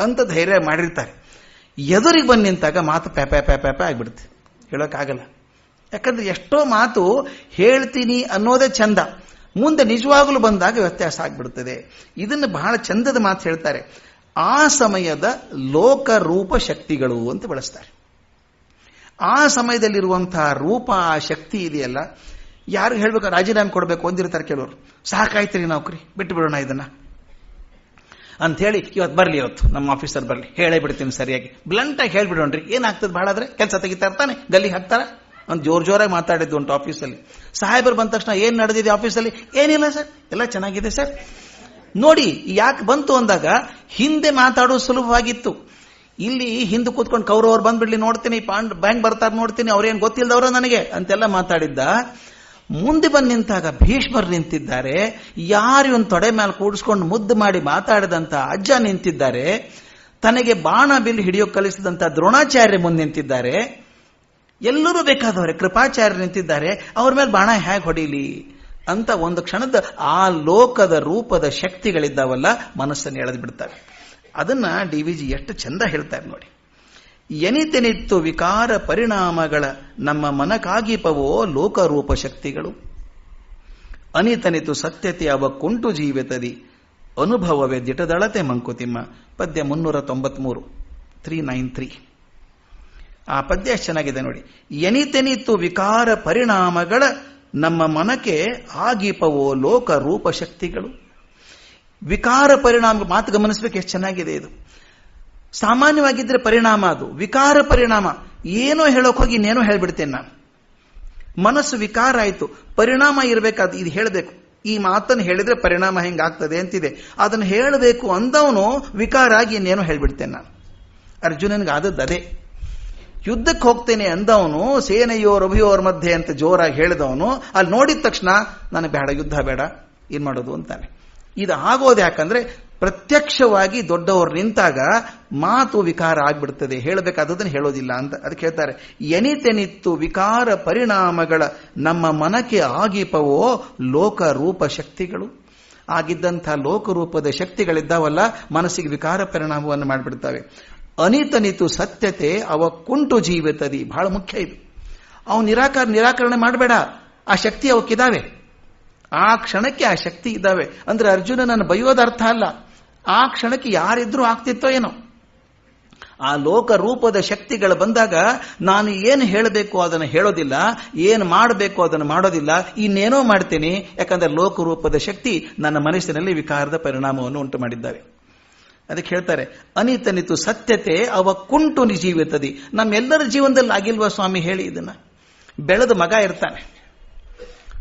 ಅಂತ ಧೈರ್ಯ ಮಾಡಿರ್ತಾರೆ. ಎದುರಿಗೆ ಬಂದು ನಿಂತಾಗ ಮಾತು ಪ್ಯಾಪ ಪ್ಯಾಪ ಆಗ್ಬಿಡುತ್ತೆ. ಹೇಳೋಕ್ಕಾಗಲ್ಲ. ಯಾಕಂದ್ರೆ ಎಷ್ಟೋ ಮಾತು ಹೇಳ್ತೀನಿ ಅನ್ನೋದೇ ಚಂದ. ಮುಂದೆ ನಿಜವಾಗಲೂ ಬಂದಾಗ ವ್ಯತ್ಯಾಸ ಆಗ್ಬಿಡುತ್ತದೆ ಇದನ್ನು ಬಹಳ ಚಂದದ ಮಾತು ಹೇಳ್ತಾರೆ. ಆ ಸಮಯದ ಲೋಕರೂಪ ಶಕ್ತಿಗಳು ಅಂತ ಬಳಸ್ತಾರೆ. ಆ ಸಮಯದಲ್ಲಿರುವಂತಹ ರೂಪ ಶಕ್ತಿ ಇದೆಯಲ್ಲ ಯಾರು ಹೇಳ್ಬೇಕು ರಾಜೀನಾಮೆ ಕೊಡಬೇಕು ಅಂದಿರ್ತಾರೆ ಕೆಲವರು. ಸಾಕಾಯ್ತೀರಿ ನೌಕರಿ ಬಿಟ್ಟು ಬಿಡೋಣ ಇದನ್ನ. ಅಂತ ಹೇಳಿ ಇವತ್ತು ಬರಲಿ ಇವತ್ತು ನಮ್ಮ ಆಫೀಸರ್ ಬರಲಿ. ಹೇಳೇ ಬಿಡ್ತೀನಿ ಸರಿಯಾಗಿ. ಬ್ಲಂಟ್ ಆಗಿ ಹೇಳ್ಬಿಡೋಣ್ರಿ. ಏನಾಗ್ತದೆ ಭಾಳ ಆದ್ರೆ ಕೆಲಸ ತೆಗಿತಾ ಇರ್ತಾನೆ, ಗಲ್ಲಿ ಹಾಕ್ತಾರ. ಒಂದು ಜೋರ್ ಜೋರಾಗಿ ಮಾತಾಡಿದ್ದು ಉಂಟು ಆಫೀಸಲ್ಲಿ ಸಾಹೇಬರು ಬಂದ ತಕ್ಷಣ ಏನ್ ನಡೆದಿದೆ ಆಫೀಸಲ್ಲಿ ಏನಿಲ್ಲ ಸರ್. ಎಲ್ಲ ಚೆನ್ನಾಗಿದೆ ಸರ್. ನೋಡಿ, ಯಾಕೆ ಬಂತು ಅಂದಾಗ ಹಿಂದೆ ಮಾತಾಡೋದು ಸುಲಭವಾಗಿತ್ತು. ಇಲ್ಲಿ ಹಿಂದೆ ಕೂತ್ಕೊಂಡು ಕೌರವ್ರು ಬಂದ್ಬಿಡ್ಲಿ, ನೋಡ್ತೀನಿ ಬ್ಯಾಂಕ್ ಬರ್ತಾರೆ ನೋಡ್ತೀನಿ, ಅವ್ರೇನು ಗೊತ್ತಿಲ್ಲದವ್ರ ನನಗೆ ಅಂತೆಲ್ಲ ಮಾತಾಡಿದ್ದ. ಮುಂದೆ ಬಂದು ನಿಂತಾಗ ಭೀಷ್ಮರು ನಿಂತಿದ್ದಾರೆ. ಯಾರು ಇವನು ತೊಡೆ ಮೇಲೆ ಕೂಡಿಸ್ಕೊಂಡು ಮುದ್ದು ಮಾಡಿ ಮಾತಾಡಿದಂತ ಅಜ್ಜ ನಿಂತಿದ್ದಾರೆ. ತನಗೆ ಬಾಣ ಬಿಲ್ ಹಿಡಿಯೋ ಕಲಿಸಿದಂತ ದ್ರೋಣಾಚಾರ್ಯ ಮುಂದೆ ನಿಂತಿದ್ದಾರೆ. ಎಲ್ಲರೂ ಬೇಕಾದವರೇ ಕೃಪಾಚಾರ್ಯ ನಿಂತಿದ್ದಾರೆ. ಅವ್ರ ಮೇಲೆ ಬಾಣ ಹೇಗೆ ಹೊಡೀಲಿ? ಅಂತ ಒಂದು ಕ್ಷಣದ ಆ ಲೋಕದ ರೂಪದ ಶಕ್ತಿಗಳಿದ್ದಾವಲ್ಲ ಮನಸ್ಸನ್ನು ಎಳೆದು ಬಿಡ್ತಾರೆ. ಅದನ್ನ ಡಿ ವಿ ಜಿ ಎಷ್ಟು ಚಂದ ಹೇಳ್ತಾರೆ ನೋಡಿ. ಎನಿತೆನಿತ್ತು ವಿಕಾರ ಪರಿಣಾಮಗಳ ನಮ್ಮ ಮನಕಾಗಿಪವೋ ಲೋಕರೂಪ ಶಕ್ತಿಗಳು. ಅನಿತನಿತು ಸತ್ಯತೆ ಅವ ಕುಂಟು ಜೀವಿತದಿ. ಅನುಭವವೇ ದಿಟದಳತೆ ಮಂಕುತಿಮ್ಮ. ಪದ್ಯ ಮುನ್ನೂರ ತೊಂಬತ್ಮೂರು ತ್ರೀ. ನೈನ್ ತ್ರೀ ಆ ಪದ್ಯ ಎಷ್ಟು ಚೆನ್ನಾಗಿದೆ ನೋಡಿ. ಎನಿತೆನಿತು ವಿಕಾರ ಪರಿಣಾಮಗಳ ನಮ್ಮ ಮನಕ್ಕೆ ಆಗಿಪವೋ ಲೋಕ ರೂಪ ಶಕ್ತಿಗಳು. ವಿಕಾರ ಪರಿಣಾಮ ಮಾತು ಗಮನಿಸಬೇಕು ಎಷ್ಟು ಚೆನ್ನಾಗಿದೆ ಇದು. ಸಾಮಾನ್ಯವಾಗಿದ್ರೆ ಪರಿಣಾಮ ಅದು, ವಿಕಾರ ಪರಿಣಾಮ. ಏನೋ ಹೇಳೋಕೆ ಹೋಗಿ ಇನ್ನೇನೋ ಹೇಳ್ಬಿಡ್ತೇನೆ ನಾನು. ಮನಸ್ಸು ವಿಕಾರ ಆಯಿತು, ಪರಿಣಾಮ ಇರಬೇಕಾದ ಇದು ಹೇಳಬೇಕು. ಈ ಮಾತನ್ನು ಹೇಳಿದ್ರೆ ಪರಿಣಾಮ ಹೆಂಗಾಗ್ತದೆ ಅಂತಿದೆ. ಅದನ್ನು ಹೇಳಬೇಕು ಅಂದವನು ವಿಕಾರ ಆಗಿ ಇನ್ನೇನು ಹೇಳ್ಬಿಡ್ತೇನೆ ನಾನು. ಅರ್ಜುನನ್ಗೆ ಆದದ್ದು ಅದೇ. ಯುದ್ಧಕ್ಕೆ ಹೋಗ್ತೇನೆ ಅಂದವನು ಸೇನೆಯೋರ್ ಅಭಿಯೋರ್ ಮಧ್ಯೆ ಅಂತ ಜೋರಾಗಿ ಹೇಳಿದವನು, ಅಲ್ಲಿ ನೋಡಿದ ತಕ್ಷಣ, ನನಗೆ ಬೇಡ, ಯುದ್ಧ ಬೇಡ, ಏನ್ ಮಾಡೋದು ಅಂತಾನೆ. ಇದು ಆಗೋದು ಯಾಕಂದ್ರೆ ಪ್ರತ್ಯಕ್ಷವಾಗಿ ದೊಡ್ಡವರು ನಿಂತಾಗ ಮಾತು ವಿಕಾರ ಆಗ್ಬಿಡ್ತದೆ. ಹೇಳಬೇಕಾದದನ್ನು ಹೇಳೋದಿಲ್ಲ ಅಂತ ಅದಕ್ಕೆ ಹೇಳ್ತಾರೆ ಎನಿತೆನಿತ್ತು ವಿಕಾರ ಪರಿಣಾಮಗಳ ನಮ್ಮ ಮನಕ್ಕೆ ಆಗಿಪವೋ ಲೋಕ ರೂಪ ಶಕ್ತಿಗಳು? ಆಗಿದ್ದಂಥ ಲೋಕರೂಪದ ಶಕ್ತಿಗಳಿದ್ದಾವಲ್ಲ, ಮನಸ್ಸಿಗೆ ವಿಕಾರ ಪರಿಣಾಮವನ್ನು ಮಾಡಿಬಿಡ್ತವೆ. ಅನಿತನಿತು ಸತ್ಯತೆ ಅವ ಕುಂಟು ಜೀವಿತದಿ. ಬಹಳ ಮುಖ್ಯ ಇದು. ಅವನು ನಿರಾಕಾರ, ನಿರಾಕರಣೆ ಮಾಡಬೇಡ. ಆ ಶಕ್ತಿ ಅವಕ್ಕಿದಾವೆ. ಆ ಕ್ಷಣಕ್ಕೆ ಆ ಶಕ್ತಿ ಇದ್ದಾವೆ. ಅಂದ್ರೆ ಅರ್ಜುನನನ್ನು ಬೈಯೋದ ಅರ್ಥ ಅಲ್ಲ. ಆ ಕ್ಷಣಕ್ಕೆ ಯಾರಿದ್ರೂ ಆಗ್ತಿತ್ತೋ ಏನೋ. ಆ ಲೋಕ ರೂಪದ ಶಕ್ತಿಗಳು ಬಂದಾಗ ನಾನು ಏನು ಹೇಳಬೇಕು ಅದನ್ನು ಹೇಳೋದಿಲ್ಲ, ಏನು ಮಾಡಬೇಕು ಅದನ್ನು ಮಾಡೋದಿಲ್ಲ, ಇನ್ನೇನೋ ಮಾಡ್ತೀನಿ, ಯಾಕಂದ್ರೆ ಲೋಕ ರೂಪದ ಶಕ್ತಿ ನನ್ನ ಮನಸ್ಸಿನಲ್ಲಿ ವಿಕಾರದ ಪರಿಣಾಮವನ್ನು ಉಂಟು ಮಾಡಿದ್ದಾವೆ. ಅದಕ್ಕೆ ಹೇಳ್ತಾರೆ, ಅನಿತನಿತು ಸತ್ಯತೆ ಅವ ಕುಂಟು ನಿಜೀವಿತದಿ. ನಮ್ಮೆಲ್ಲರ ಜೀವನದಲ್ಲಿ ಆಗಿಲ್ವಾ ಸ್ವಾಮಿ ಹೇಳಿ ಇದನ್ನ. ಬೆಳೆದ ಮಗ ಇರ್ತಾನೆ.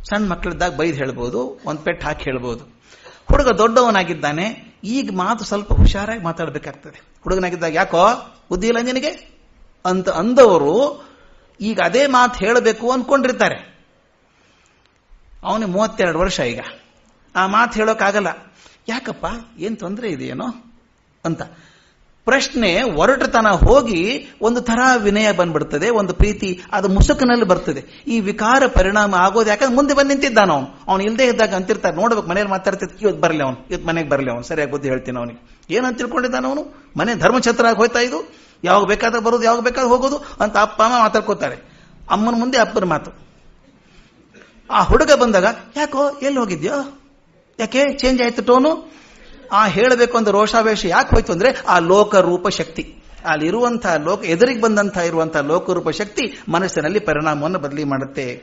ಸಣ್ಣ ಮಕ್ಕಳಿದ್ದಾಗ ಬೈದು ಹೇಳ್ಬೋದು, ಒಂದು ಪೆಟ್ಟು ಹಾಕಿ ಹೇಳ್ಬೋದು. ಹುಡುಗ ದೊಡ್ಡವನಾಗಿದ್ದಾನೆ ಈಗ ಮಾತು ಸ್ವಲ್ಪ ಹುಷಾರಾಗಿ ಮಾತಾಡಬೇಕಾಗ್ತದೆ. ಹುಡುಗನಾಗಿದ್ದಾಗ ಯಾಕೋ? ಬುದ್ಧಿ ಇಲ್ಲ ನಿನಗೆ? ಅಂತ ಅಂದವರು ಈಗ ಅದೇ ಮಾತು ಹೇಳಬೇಕು ಅಂದ್ಕೊಂಡಿರ್ತಾರೆ ಅವನಿಗೆ ಮೂವತ್ತೆರಡು ವರ್ಷ ಈಗ. ಆ ಮಾತು ಹೇಳೋಕ್ಕಾಗಲ್ಲ. ಯಾಕಪ್ಪ? ಏನು ತೊಂದರೆ ಇದೆಯೇನೋ? ಅಂತ. ಪ್ರಶ್ನೆ ಒರಟತನ ಹೋಗಿ ಒಂದು ತರ ವಿನಯ ಬಂದ್ಬಿಡ್ತದೆ, ಒಂದು ಪ್ರೀತಿ ಅದು ಮುಸುಕಿನಲ್ಲಿ ಬರ್ತದೆ. ಈ ವಿಕಾರ ಪರಿಣಾಮ ಆಗೋದು ಯಾಕಂದ್ರೆ ಮುಂದೆ ಬಂದು ನಿಂತಿದ್ದಾನ ಅವನು. ಅವ್ನು ಇಲ್ಲದೆ ಇದ್ದಾಗ ಅಂತಿರ್ತಾರೆ ನೋಡ್ಬೇಕು ಮನೇಲಿ ಮಾತಾಡ್ತಿದ್ ಇವತ್ತು ಬರಲಿ ಅವನು, ಇವತ್ತು ಮನೆಗೆ ಬರಲಿ ಅವನು. ಸರಿಯಾಗಿ ಬುದ್ಧಿ ಹೇಳ್ತೀನಿ ಅವನಿಗೆ. ಏನಂತ ತಿಳ್ಕೊಂಡಿದ್ದಾನ ಅವನು? ಮನೆ ಧರ್ಮಛತ್ರ ಆಗಿ ಹೋಯ್ತಾ ಇದು? ಯಾವಾಗ ಬೇಕಾದಾಗ ಬರೋದು, ಯಾವಾಗ ಬೇಕಾದ್ರೆ ಹೋಗೋದು ಅಂತ ಅಪ್ಪ, ಅಮ್ಮ ಮಾತಾಡ್ಕೋತಾರೆ. ಅಮ್ಮನ ಮುಂದೆ ಅಪ್ಪನ ಮಾತು. ಆ ಹುಡುಗ ಬಂದಾಗ, ಯಾಕೋ ಎಲ್ಲಿ ಹೋಗಿದ್ಯೋ? ಯಾಕೆ ಚೇಂಜ್ ಆಯ್ತು ಟೋನು ಆ ಹೇಳಬೇಕು ಅಂತ ರೋಷಾವೇಶ ಯಾಕೆ ಹೋಯ್ತು ಅಂದ್ರೆ ಆ ಲೋಕ ರೂಪ ಶಕ್ತಿ. ಅಲ್ಲಿರುವಂತಹ ಲೋಕ, ಎದುರಿಗೆ ಬಂದಂತಹ ಇರುವಂತಹ ಲೋಕರೂಪ ಶಕ್ತಿ ಮನಸ್ಸಿನಲ್ಲಿ ಪರಿಣಾಮವನ್ನು ಬದಲಿ ಮಾಡುತ್ತೆ.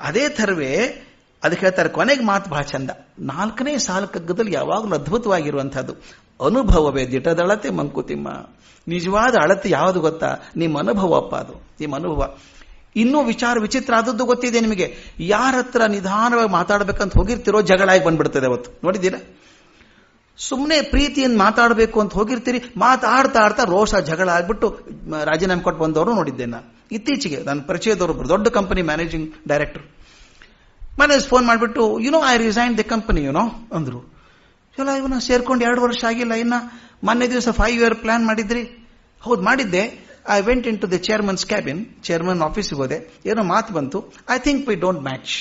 ಅದೇ ಥರವೇ ಅದಕ್ಕೆ ಹೇಳ್ತಾರೆ, ಕೊನೆಗೆ ಮಾತು ಬಹಳ ಚಂದ. ನಾಲ್ಕನೇ ಸಾಲು ಕಗ್ಗದಲ್ಲಿ ಯಾವಾಗಲೂ ಅದ್ಭುತವಾಗಿರುವಂತಹದ್ದು ಅನುಭವವೇ ದಿಟದಳತೆ ಮಂಕುತಿಮ್ಮ. ನಿಜವಾದ ಅಳತೆ ಯಾವುದು ಗೊತ್ತಾ? ನಿಮ್ಮ ಅನುಭವಪ್ಪ ಅದು, ನಿಮ್ಮ ಅನುಭವ. ಇನ್ನೂ ವಿಚಾರ ವಿಚಿತ್ರ ಆದದ್ದು ಗೊತ್ತಿದೆ ನಿಮಗೆ. ಯಾರ ಹತ್ರ ನಿಧಾನವಾಗಿ ಮಾತಾಡಬೇಕಂತ ಹೋಗಿರ್ತಿರೋ ಜಗಳಾಗಿ ಬಂದ್ಬಿಡ್ತದೆ ಅವತ್ತು. ನೋಡಿದ್ದೀರಾ? ಸುಮ್ಮನೆ ಪ್ರೀತಿಯಿಂದ ಮಾತಾಡಬೇಕು ಅಂತ ಹೋಗಿರ್ತೀರಿ, ಮಾತಾಡ್ತಾ ಆಡ್ತಾ ರೋಷ ಜಗಳ ಆಗ್ಬಿಟ್ಟು ರಾಜೀನಾಮೆ ಕೊಟ್ಟು ಬಂದವರು ನೋಡಿದ್ದೆ ನಾನು. ಇತ್ತೀಚೆಗೆ ನನ್ನ ಪರಿಚಯದವರು ದೊಡ್ಡ ಕಂಪನಿ ಮ್ಯಾನೇಜಿಂಗ್ ಡೈರೆಕ್ಟರ್ ಮನೆ ಫೋನ್ ಮಾಡಿಬಿಟ್ಟು you know I resign the company you know ಅಂದ್ರು. ಎಲ್ಲ ಇವನ ಸೇರ್ಕೊಂಡು ಎರಡು ವರ್ಷ ಆಗಿಲ್ಲ, ಇನ್ನ ಮೊನ್ನೆ ದಿವಸ ಫೈವ್ ಇಯರ್ ಪ್ಲಾನ್ ಮಾಡಿದ್ರಿ. ಹೌದು, ಮಾಡಿದ್ದೆ. I went into the chairman's cabin chairman ಆಫೀಸಿಗೆ ಹೋದೆ. ಏನೋ ಮಾತು ಬಂತು. I think we don't match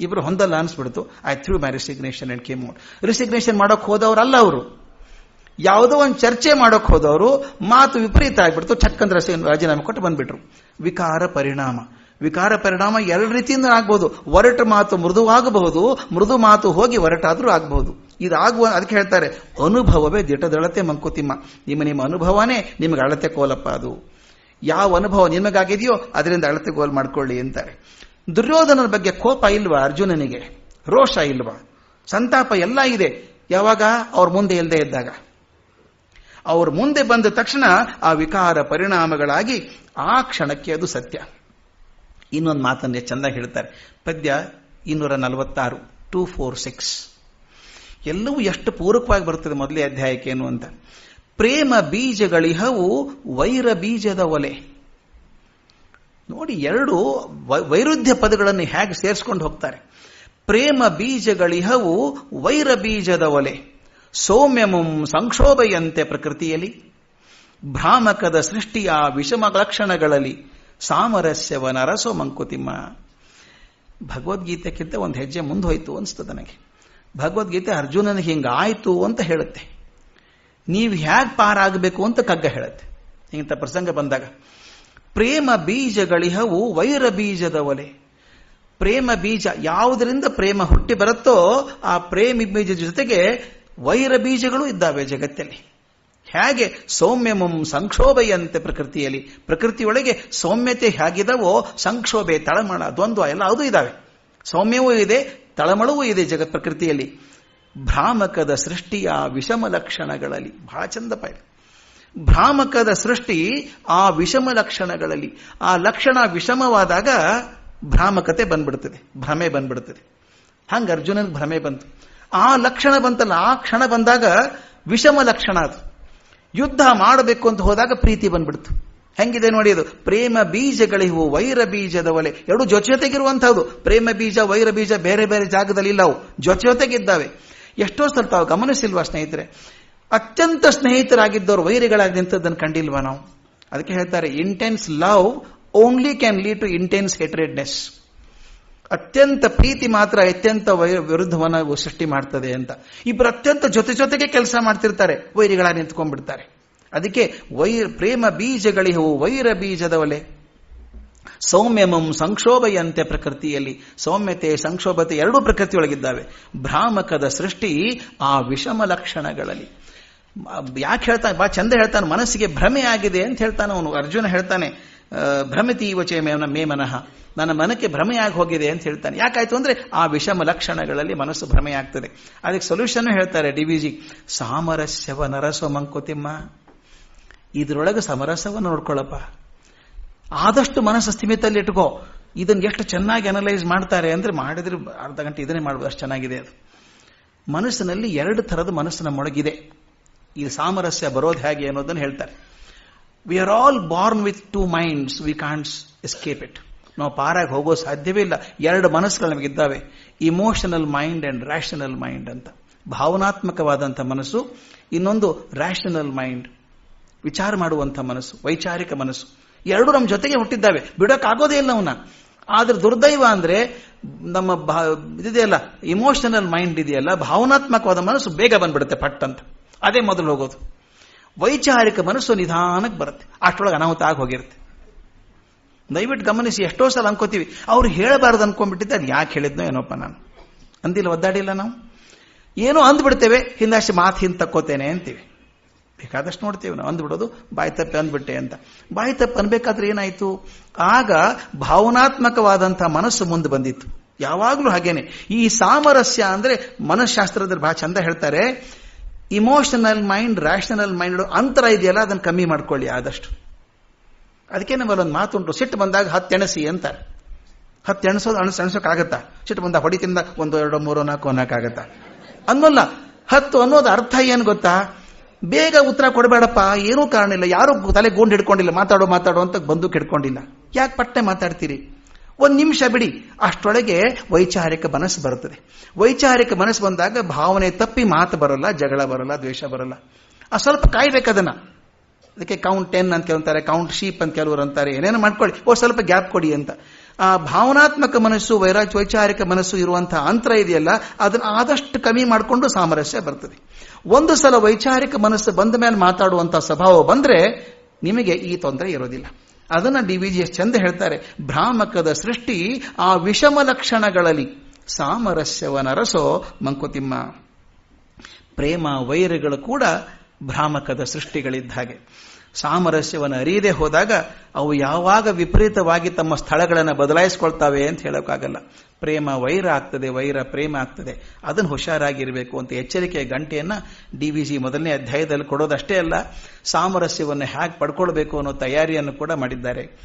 ಇಬ್ರು ಹೊಂದಲ್ಲ ಅನ್ಸ್ಬಿಡ್ತು. I threw my resignation and came out resignation ಮಾಡೋಕೆ ಹೋದವರಲ್ಲ ಅವರು. ಯಾವುದೋ ಒಂದು ಚರ್ಚೆ ಮಾಡೋಕೆ ಹೋದವರು, ಮಾತು ವಿಪರೀತ ಆಗ್ಬಿಡ್ತು. ಚಕ್ಕಂದ್ರ ರಾಜೀನಾಮೆ ಕೊಟ್ಟು ಬಂದ್ಬಿಟ್ರು. ವಿಕಾರ ಪರಿಣಾಮ. ವಿಕಾರ ಪರಿಣಾಮ ಎರಡು ರೀತಿಯಿಂದ ಆಗ್ಬಹುದು ಒರಟು ಮಾತು ಮೃದುವಾಗಬಹುದು ಮೃದು ಮಾತು ಹೋಗಿ ಒರಟಾದ್ರೂ ಆಗಬಹುದು. ಇದಾಗುವ ಅದಕ್ಕೆ ಹೇಳ್ತಾರೆ, ಅನುಭವವೇ ದಿಟದಳತೆ ಮಂಕುತಿಮ್ಮ. ನಿಮ್ಮ ನಿಮ್ಮ ಅನುಭವನೇ ನಿಮಗೆ ಅಳತೆ ಕೋಲಪ್ಪ ಅದು. ಯಾವ ಅನುಭವ ನಿಮಗಾಗಿದೆಯೋ ಅದರಿಂದ ಅಳತೆ ಗೋಲ್ ಮಾಡ್ಕೊಳ್ಳಿ ಅಂತಾರೆ. ದುರ್ಯೋಧನನ ಬಗ್ಗೆ ಕೋಪ ಇಲ್ವಾ ಅರ್ಜುನನಿಗೆ? ರೋಷ ಇಲ್ವಾ? ಸಂತಾಪ ಎಲ್ಲ ಇದೆ. ಯಾವಾಗ? ಅವ್ರ ಮುಂದೆ ಇಲ್ಲದೆ ಇದ್ದಾಗ. ಅವ್ರ ಮುಂದೆ ಬಂದ ತಕ್ಷಣ ಆ ವಿಕಾರ ಪರಿಣಾಮಗಳಾಗಿ ಆ ಕ್ಷಣಕ್ಕೆ ಅದು ಸತ್ಯ. ಇನ್ನೊಂದು ಮಾತನ್ನೇ ಚೆಂದಾಗಿ ಹೇಳ್ತಾರೆ. ಪದ್ಯ ಇನ್ನೂರ ನಲವತ್ತಾರು, ಟೂ ಫೋರ್ ಸಿಕ್ಸ್. ಎಲ್ಲವೂ ಎಷ್ಟು ಪೂರಕವಾಗಿ ಬರ್ತದೆ ಮೊದಲೇ ಅಧ್ಯಾಯಕ್ಕೆ ಏನು ಅಂತ. ಪ್ರೇಮ ಬೀಜಗಳಿಹವು ವೈರ ಬೀಜದ ಒಲೆ. ನೋಡಿ ಎರಡು ವೈರುಧ್ಯ ಪದಗಳನ್ನು ಹೇಗೆ ಸೇರಿಸ್ಕೊಂಡು ಹೋಗ್ತಾರೆ. ಪ್ರೇಮ ಬೀಜಗಳಿಹವು ವೈರ ಬೀಜದ ಒಲೆ. ಸೌಮ್ಯಮಂ ಸಂಕ್ಷೋಭೆಯಂತೆ ಪ್ರಕೃತಿಯಲ್ಲಿ. ಭ್ರಾಮಕದ ಸೃಷ್ಟಿಯ ವಿಷಮ ಲಕ್ಷಣಗಳಲ್ಲಿ. ಸಾಮರಸ್ಯವ ನರಸೋ ಮಂಕುತಿಮ್ಮ. ಭಗವದ್ಗೀತೆಕ್ಕಿಂತ ಒಂದು ಹೆಜ್ಜೆ ಮುಂದೋಯ್ತು ಅನಿಸ್ತದೆ ನನಗೆ. ಭಗವದ್ಗೀತೆ ಅರ್ಜುನನಿಗೆ ಹಿಂಗಾಯ್ತು ಅಂತ ಹೇಳುತ್ತೆ. ನೀವು ಹೇಗೆ ಪಾರಾಗಬೇಕು ಅಂತ ಕಗ್ಗ ಹೇಳುತ್ತೆ. ಇಂಥ ಪ್ರಸಂಗ ಬಂದಾಗ. ಪ್ರೇಮ ಬೀಜಗಳಿಹವು ವೈರ ಬೀಜದ ಒಲೆ ಪ್ರೇಮ ಬೀಜ ಯಾವುದರಿಂದ ಪ್ರೇಮ ಹುಟ್ಟಿ ಬರುತ್ತೋ ಆ ಪ್ರೇಮ ಬೀಜದ ಜೊತೆಗೆ ವೈರ ಬೀಜಗಳು ಇದ್ದಾವೆ ಜಗತ್ತಲ್ಲಿ. ಹೇಗೆ ಸೌಮ್ಯಮಂ ಸಂಕ್ಷೋಭೆಯಂತೆ ಪ್ರಕೃತಿಯಲ್ಲಿ. ಪ್ರಕೃತಿಯೊಳಗೆ ಸೌಮ್ಯತೆ ಹೇಗಿದವೋ ಸಂಕ್ಷೋಭೆ, ತಳಮಳ, ದ್ವಂದ್ವ ಎಲ್ಲ ಅದು ಇದ್ದಾವೆ ಸೌಮ್ಯವೂ ಇದೆ, ತಳಮಳವೂ ಇದೆ ಜಗತ್ ಪ್ರಕೃತಿಯಲ್ಲಿ. ಭ್ರಾಮಕದ ಸೃಷ್ಟಿಯ ವಿಷಮ ಲಕ್ಷಣಗಳಲ್ಲಿ. ಬಹಳ ಚಂದ ಭ್ರಾಮಕದ ಸೃಷ್ಟಿ ಆ ವಿಷಮ ಲಕ್ಷಣಗಳಲ್ಲಿ. ಆ ಲಕ್ಷಣ ವಿಷಮವಾದಾಗ ಭ್ರಾಮಕತೆ ಬಂದ್ಬಿಡ್ತದೆ, ಭ್ರಮೆ ಬಂದ್ಬಿಡ್ತದೆ. ಹಂಗೆ ಅರ್ಜುನನ್ ಭ್ರಮೆ ಬಂತು. ಆ ಲಕ್ಷಣ ಬಂತಲ್ಲ, ಆ ಕ್ಷಣ ಬಂದಾಗ ವಿಷಮ ಲಕ್ಷಣ ಅದು. ಯುದ್ಧ ಮಾಡಬೇಕು ಅಂತ ಹೋದಾಗ ಪ್ರೀತಿ ಬಂದ್ಬಿಡ್ತು. ಹೆಂಗಿದೆ ನೋಡಿ ಅದು? ಪ್ರೇಮ ಬೀಜಗಳಿವು, ವೈರ ಬೀಜದ ಒಲೆ. ಎರಡು ಜೊತೆ ಜೊತೆಗಿರುವಂತಹದ್ದು ಪ್ರೇಮ ಬೀಜ, ವೈರ ಬೀಜ ಬೇರೆ ಬೇರೆ ಜಾಗದಲ್ಲಿ ಇಲ್ಲ ಅವು ಜೊತೆ ಜೊತೆಗಿದ್ದಾವೆ. ಎಷ್ಟೋ ಸಲ ತಾವು ಗಮನಿಸಿಲ್ವಾ ಸ್ನೇಹಿತರೆ? ಅತ್ಯಂತ ಸ್ನೇಹಿತರಾಗಿದ್ದವರು ವೈರಿಗಳಾಗಿ ನಿಂತದ್ದನ್ನು ಕಂಡಿಲ್ವಾ ನಾವು? ಅದಕ್ಕೆ ಹೇಳ್ತಾರೆ intense love only can lead to intense hatredness ಅತ್ಯಂತ ಪ್ರೀತಿ ಮಾತ್ರ ಅತ್ಯಂತ ವಿರುದ್ಧವನ್ನ ಸೃಷ್ಟಿ ಮಾಡ್ತದೆ ಅಂತ. ಇಬ್ಬರು ಅತ್ಯಂತ ಜೊತೆ ಜೊತೆಗೆ ಕೆಲಸ ಮಾಡ್ತಿರ್ತಾರೆ ವೈರಿಗಳ ನಿಂತ್ಕೊಂಡ್ಬಿಡ್ತಾರೆ. ಅದಕ್ಕೆ ವೈರ ಪ್ರೇಮ ಬೀಜಗಳಿಹವು ವೈರ ಬೀಜದ ಒಲೆ ಸೌಮ್ಯಮಂ ಸಂಕ್ಷೋಭೆಯಂತೆ ಪ್ರಕೃತಿಯಲ್ಲಿ. ಸೌಮ್ಯತೆ, ಸಂಕ್ಷೋಭತೆ ಎರಡೂ ಪ್ರಕೃತಿಯೊಳಗಿದ್ದಾವೆ. ಭ್ರಾಮಕದ ಸೃಷ್ಟಿ ಆ ವಿಷಮ ಲಕ್ಷಣಗಳಲ್ಲಿ. ಯಾಕೆ ಹೇಳ್ತಾನೆ? ಬಾ, ಚಂದ ಹೇಳ್ತಾನೆ. ಮನಸ್ಸಿಗೆ ಭ್ರಮೆ ಆಗಿದೆ ಅಂತ ಹೇಳ್ತಾನೆ ಅವನು. ಅರ್ಜುನ ಹೇಳ್ತಾನೆ ಭ್ರಮತಿ ವಚೆ ಮೇನ ಮೇ ಮನಃ. ನನ್ನ ಮನಕ್ಕೆ ಭ್ರಮೆಯಾಗಿ ಹೋಗಿದೆ ಅಂತ ಹೇಳ್ತಾನೆ. ಯಾಕಾಯ್ತು ಅಂದ್ರೆ ಆ ವಿಷಮ ಲಕ್ಷಣಗಳಲ್ಲಿ ಮನಸ್ಸು ಭ್ರಮೆಯಾಗ್ತದೆ ಅದಕ್ಕೆ ಸೊಲ್ಯೂಷನ್ ಹೇಳ್ತಾರೆ ಡಿ ವಿ ಜಿ. ಸಾಮರಸ್ಯವ ನರಸ್ವ ಮಂಕುತಿಮ್ಮ. ಇದರೊಳಗೆ ಸಮರಸವನ್ನು ನೋಡ್ಕೊಳ್ಳಪ್ಪ ಆದಷ್ಟು ಮನಸ್ಸು ಸ್ಥಿಮಿತಲ್ಲಿ ಇಟ್ಕೋ. ಇದನ್ನ ಎಷ್ಟು ಚೆನ್ನಾಗಿ ಅನಲೈಸ್ ಮಾಡ್ತಾರೆ ಅಂದ್ರೆ ಮಾಡಿದ್ರೆ ಅರ್ಧ ಗಂಟೆ ಇದನ್ನೇ ಮಾಡ್ಬೋದು. ಅಷ್ಟು ಚೆನ್ನಾಗಿದೆ ಅದು. ಮನಸ್ಸಿನಲ್ಲಿ ಎರಡು ಥರದ ಮನಸ್ಸು ನಮ್ಮೊಳಗಿದೆ ಈ ಸಾಮರಸ್ಯ ಬರೋದು ಹೇಗೆ ಅನ್ನೋದನ್ನು ಹೇಳ್ತಾರೆ. We are all born with two minds we can't escape it ನಾವು ಪಾರಾಗಿ ಹೋಗೋ ಸಾಧ್ಯವೇ ಇಲ್ಲ. ಎರಡು ಮನಸ್ಸುಗಳು ನಮಗಿದ್ದಾವೆ emotional mind and rational mind ಅಂತ. ಭಾವನಾತ್ಮಕವಾದಂಥ ಮನಸ್ಸು, ಇನ್ನೊಂದು ರ್ಯಾಷನಲ್ ಮೈಂಡ್ ವಿಚಾರ ಮಾಡುವಂಥ ಮನಸ್ಸು, ವೈಚಾರಿಕ ಮನಸ್ಸು. ಎರಡು ನಮ್ಮ ಜೊತೆಗೆ ಹುಟ್ಟಿದ್ದಾವೆ. ಬಿಡೋಕ್ಕಾಗೋದೇ ಇಲ್ಲ ಅವನ್ನ ಆದ್ರೆ ದುರ್ದೈವ ಅಂದ್ರೆ ನಮ್ಮ ಇದೆಯಲ್ಲ ಇಮೋಷನಲ್ ಮೈಂಡ್ ಇದೆಯಲ್ಲ, ಭಾವನಾತ್ಮಕವಾದ ಮನಸ್ಸು ಬೇಗ ಬಂದ್ಬಿಡುತ್ತೆ ಪಟ್ ಅಂತ. ಅದೇ ಮೊದಲು ಹೋಗೋದು. ವೈಚಾರಿಕ ಮನಸ್ಸು ನಿಧಾನಕ್ಕೆ ಬರುತ್ತೆ. ಅಷ್ಟೊಳಗೆ ಅನಾಹುತ ಆಗಿ ಹೋಗಿರುತ್ತೆ. ದಯವಿಟ್ಟು ಗಮನಿಸಿ, ಎಷ್ಟೋ ಸಲ ಅನ್ಕೋತೀವಿ, ಅವ್ರು ಹೇಳಬಾರ್ದು ಅನ್ಕೊಂಡ್ಬಿಟ್ಟಿದ್ದೆ, ಅದು ಯಾಕೆ ಹೇಳಿದ್ನೋ ಏನೋಪ್ಪ ನಾನು. ಅಂದಿಲ್ಲ, ಒದ್ದಾಡಿಲ್ಲ ನಾವು. ಏನೋ ಅಂದ್ಬಿಡ್ತೇವೆ, ಹಿಂದಷ್ಟು ಮಾತು ಹಿಂದೆ ತಕ್ಕೋತೇನೆ ಅಂತೀವಿ. ಬೇಕಾದಷ್ಟು ನೋಡ್ತೇವೆ ನಾವು. ಅಂದ್ಬಿಡೋದು, ಬಾಯಿ ತಪ್ಪೆ ಅಂದ್ಬಿಟ್ಟೆ ಅಂತ. ಬಾಯಿ ತಪ್ಪು ಅನ್ಬೇಕಾದ್ರೆ ಏನಾಯ್ತು? ಆಗ ಭಾವನಾತ್ಮಕವಾದಂತಹ ಮನಸ್ಸು ಮುಂದೆ ಬಂದಿತ್ತು. ಯಾವಾಗಲೂ ಹಾಗೇನೆ. ಈ ಸಾಮರಸ್ಯ ಅಂದ್ರೆ ಮನಃಶಾಸ್ತ್ರದಲ್ಲಿ ಬಹಳ ಚಂದ ಹೇಳ್ತಾರೆ ಇಮೋಷನಲ್ ಮೈಂಡ್ ರ್ಯಾಷನಲ್ ಮೈಂಡ್ ಅಂತರ ಇದೆಯಲ್ಲ, ಅದನ್ನು ಕಮ್ಮಿ ಮಾಡ್ಕೊಳ್ಳಿ ಆದಷ್ಟು. ಅದಕ್ಕೆ ನಮ್ಮಲ್ಲಿ ಒಂದು ಮಾತುಂಟು, ಸಿಟ್ಟು ಬಂದಾಗ ಹತ್ತು ಎಣಸಿ ಅಂತಾರೆ. ಹತ್ತು ಎಣಸೋದು ಅಣಸ್ ಎಣಸೋಕ್ಕಾಗತ್ತಾ? ಸಿಟ್ಟು ಬಂದಾಗ ಹೊಡಿತಿಂದ ಒಂದು, ಎರಡು, ಮೂರು, ನಾಲ್ಕು ಅನ್ನೋಕ್ಕಾಗತ್ತಾ? ಅನ್ನೋಲ್ಲ, ಹತ್ತು ಅನ್ನೋದು ಅರ್ಥ ಏನು ಗೊತ್ತಾ? ಬೇಗ ಉತ್ತರ ಕೊಡಬೇಡಪ್ಪ, ಏನೂ ಕಾರಣ ಇಲ್ಲ, ಯಾರು ತಲೆ ಗುಂಡು ಹಿಡ್ಕೊಂಡಿಲ್ಲ, ಮಾತಾಡೋ ಮಾತಾಡೋ ಅಂತ ಬಂದು ಹಿಡ್ಕೊಂಡಿಲ್ಲ. ಯಾಕೆ ಪಟ್ಟೆ ಮಾತಾಡ್ತೀರಿ? ಒಂದು ನಿಮಿಷ ಬಿಡಿ. ಅಷ್ಟರೊಳಗೆ ವೈಚಾರಿಕ ಮನಸ್ಸು ಬರುತ್ತದೆ. ವೈಚಾರಿಕ ಮನಸ್ಸು ಬಂದಾಗ ಭಾವನೆ ತಪ್ಪಿ ಮಾತು ಬರಲ್ಲ, ಜಗಳ ಬರಲ್ಲ, ದ್ವೇಷ ಬರಲ್ಲ. ಆ ಸ್ವಲ್ಪ ಕಾಯ್ಬೇಕದನ್ನ ಅದಕ್ಕೆ ಕೌಂಟ್ ಟೆನ್ ಅಂತ ಕೇಳ್ತಾರೆ ಕೌಂಟ್ ಶೀಪ್ ಅಂತ ಕೆಲವರು ಅಂತಾರೆ. ಏನೇನು ಮಾಡ್ಕೊಳ್ಳಿ. ಓ, ಸ್ವಲ್ಪ ಗ್ಯಾಪ್ ಕೊಡಿ ಅಂತ. ಆ ಭಾವನಾತ್ಮಕ ಮನಸ್ಸು ವೈರಾಜ್ ವೈಚಾರಿಕ ಮನಸ್ಸು ಇರುವಂತಹ ಅಂತರ ಇದೆಯಲ್ಲ, ಅದನ್ನ ಆದಷ್ಟು ಕಮ್ಮಿ ಮಾಡಿಕೊಂಡು ಸಾಮರಸ್ಯ ಬರ್ತದೆ. ಒಂದು ಸಲ ವೈಚಾರಿಕ ಮನಸ್ಸು ಬಂದ ಮೇಲೆ ಮಾತಾಡುವಂತಹ ಸ್ವಭಾವ ಬಂದ್ರೆ ನಿಮಗೆ ಈ ತೊಂದರೆ ಇರೋದಿಲ್ಲ. ಅದನ್ನ ಡಿ ವಿ ಜಿ ಎಸ್ ಚಂದ ಹೇಳ್ತಾರೆ. ಭ್ರಾಮಕದ ಸೃಷ್ಟಿ ಆ ವಿಷಮ ಲಕ್ಷಣಗಳಲ್ಲಿ ಸಾಮರಸ್ಯವನರಸೋ ಮಂಕುತಿಮ್ಮ. ಪ್ರೇಮ ವೈರಗಳು ಕೂಡ ಭ್ರಾಮಕದ ಸೃಷ್ಟಿಗಳಿದ್ದ ಹಾಗೆ. ಸಾಮರಸ್ಯವನ್ನು ಅರಿಯದೆ ಹೋದಾಗ ಅವು ಯಾವಾಗ ವಿಪರೀತವಾಗಿ ತಮ್ಮ ಸ್ಥಳಗಳನ್ನು ಬದಲಾಯಿಸ್ಕೊಳ್ತಾವೆ ಅಂತ ಹೇಳೋಕ್ಕಾಗಲ್ಲ. ಪ್ರೇಮ ವೈರ ಆಗ್ತದೆ, ವೈರ ಪ್ರೇಮ ಆಗ್ತದೆ. ಅದನ್ನು ಹುಷಾರಾಗಿರಬೇಕು ಅಂತ ಎಚ್ಚರಿಕೆಯ ಗಂಟೆಯನ್ನ ಡಿ ವಿ ಜಿ ಮೊದಲನೇ ಅಧ್ಯಾಯದಲ್ಲಿ ಕೊಡೋದಷ್ಟೇ ಅಲ್ಲ, ಸಾಮರಸ್ಯವನ್ನು ಹೇಗೆ ಪಡ್ಕೊಳ್ಬೇಕು ಅನ್ನೋ ತಯಾರಿಯನ್ನು ಕೂಡ ಮಾಡಿದ್ದಾರೆ.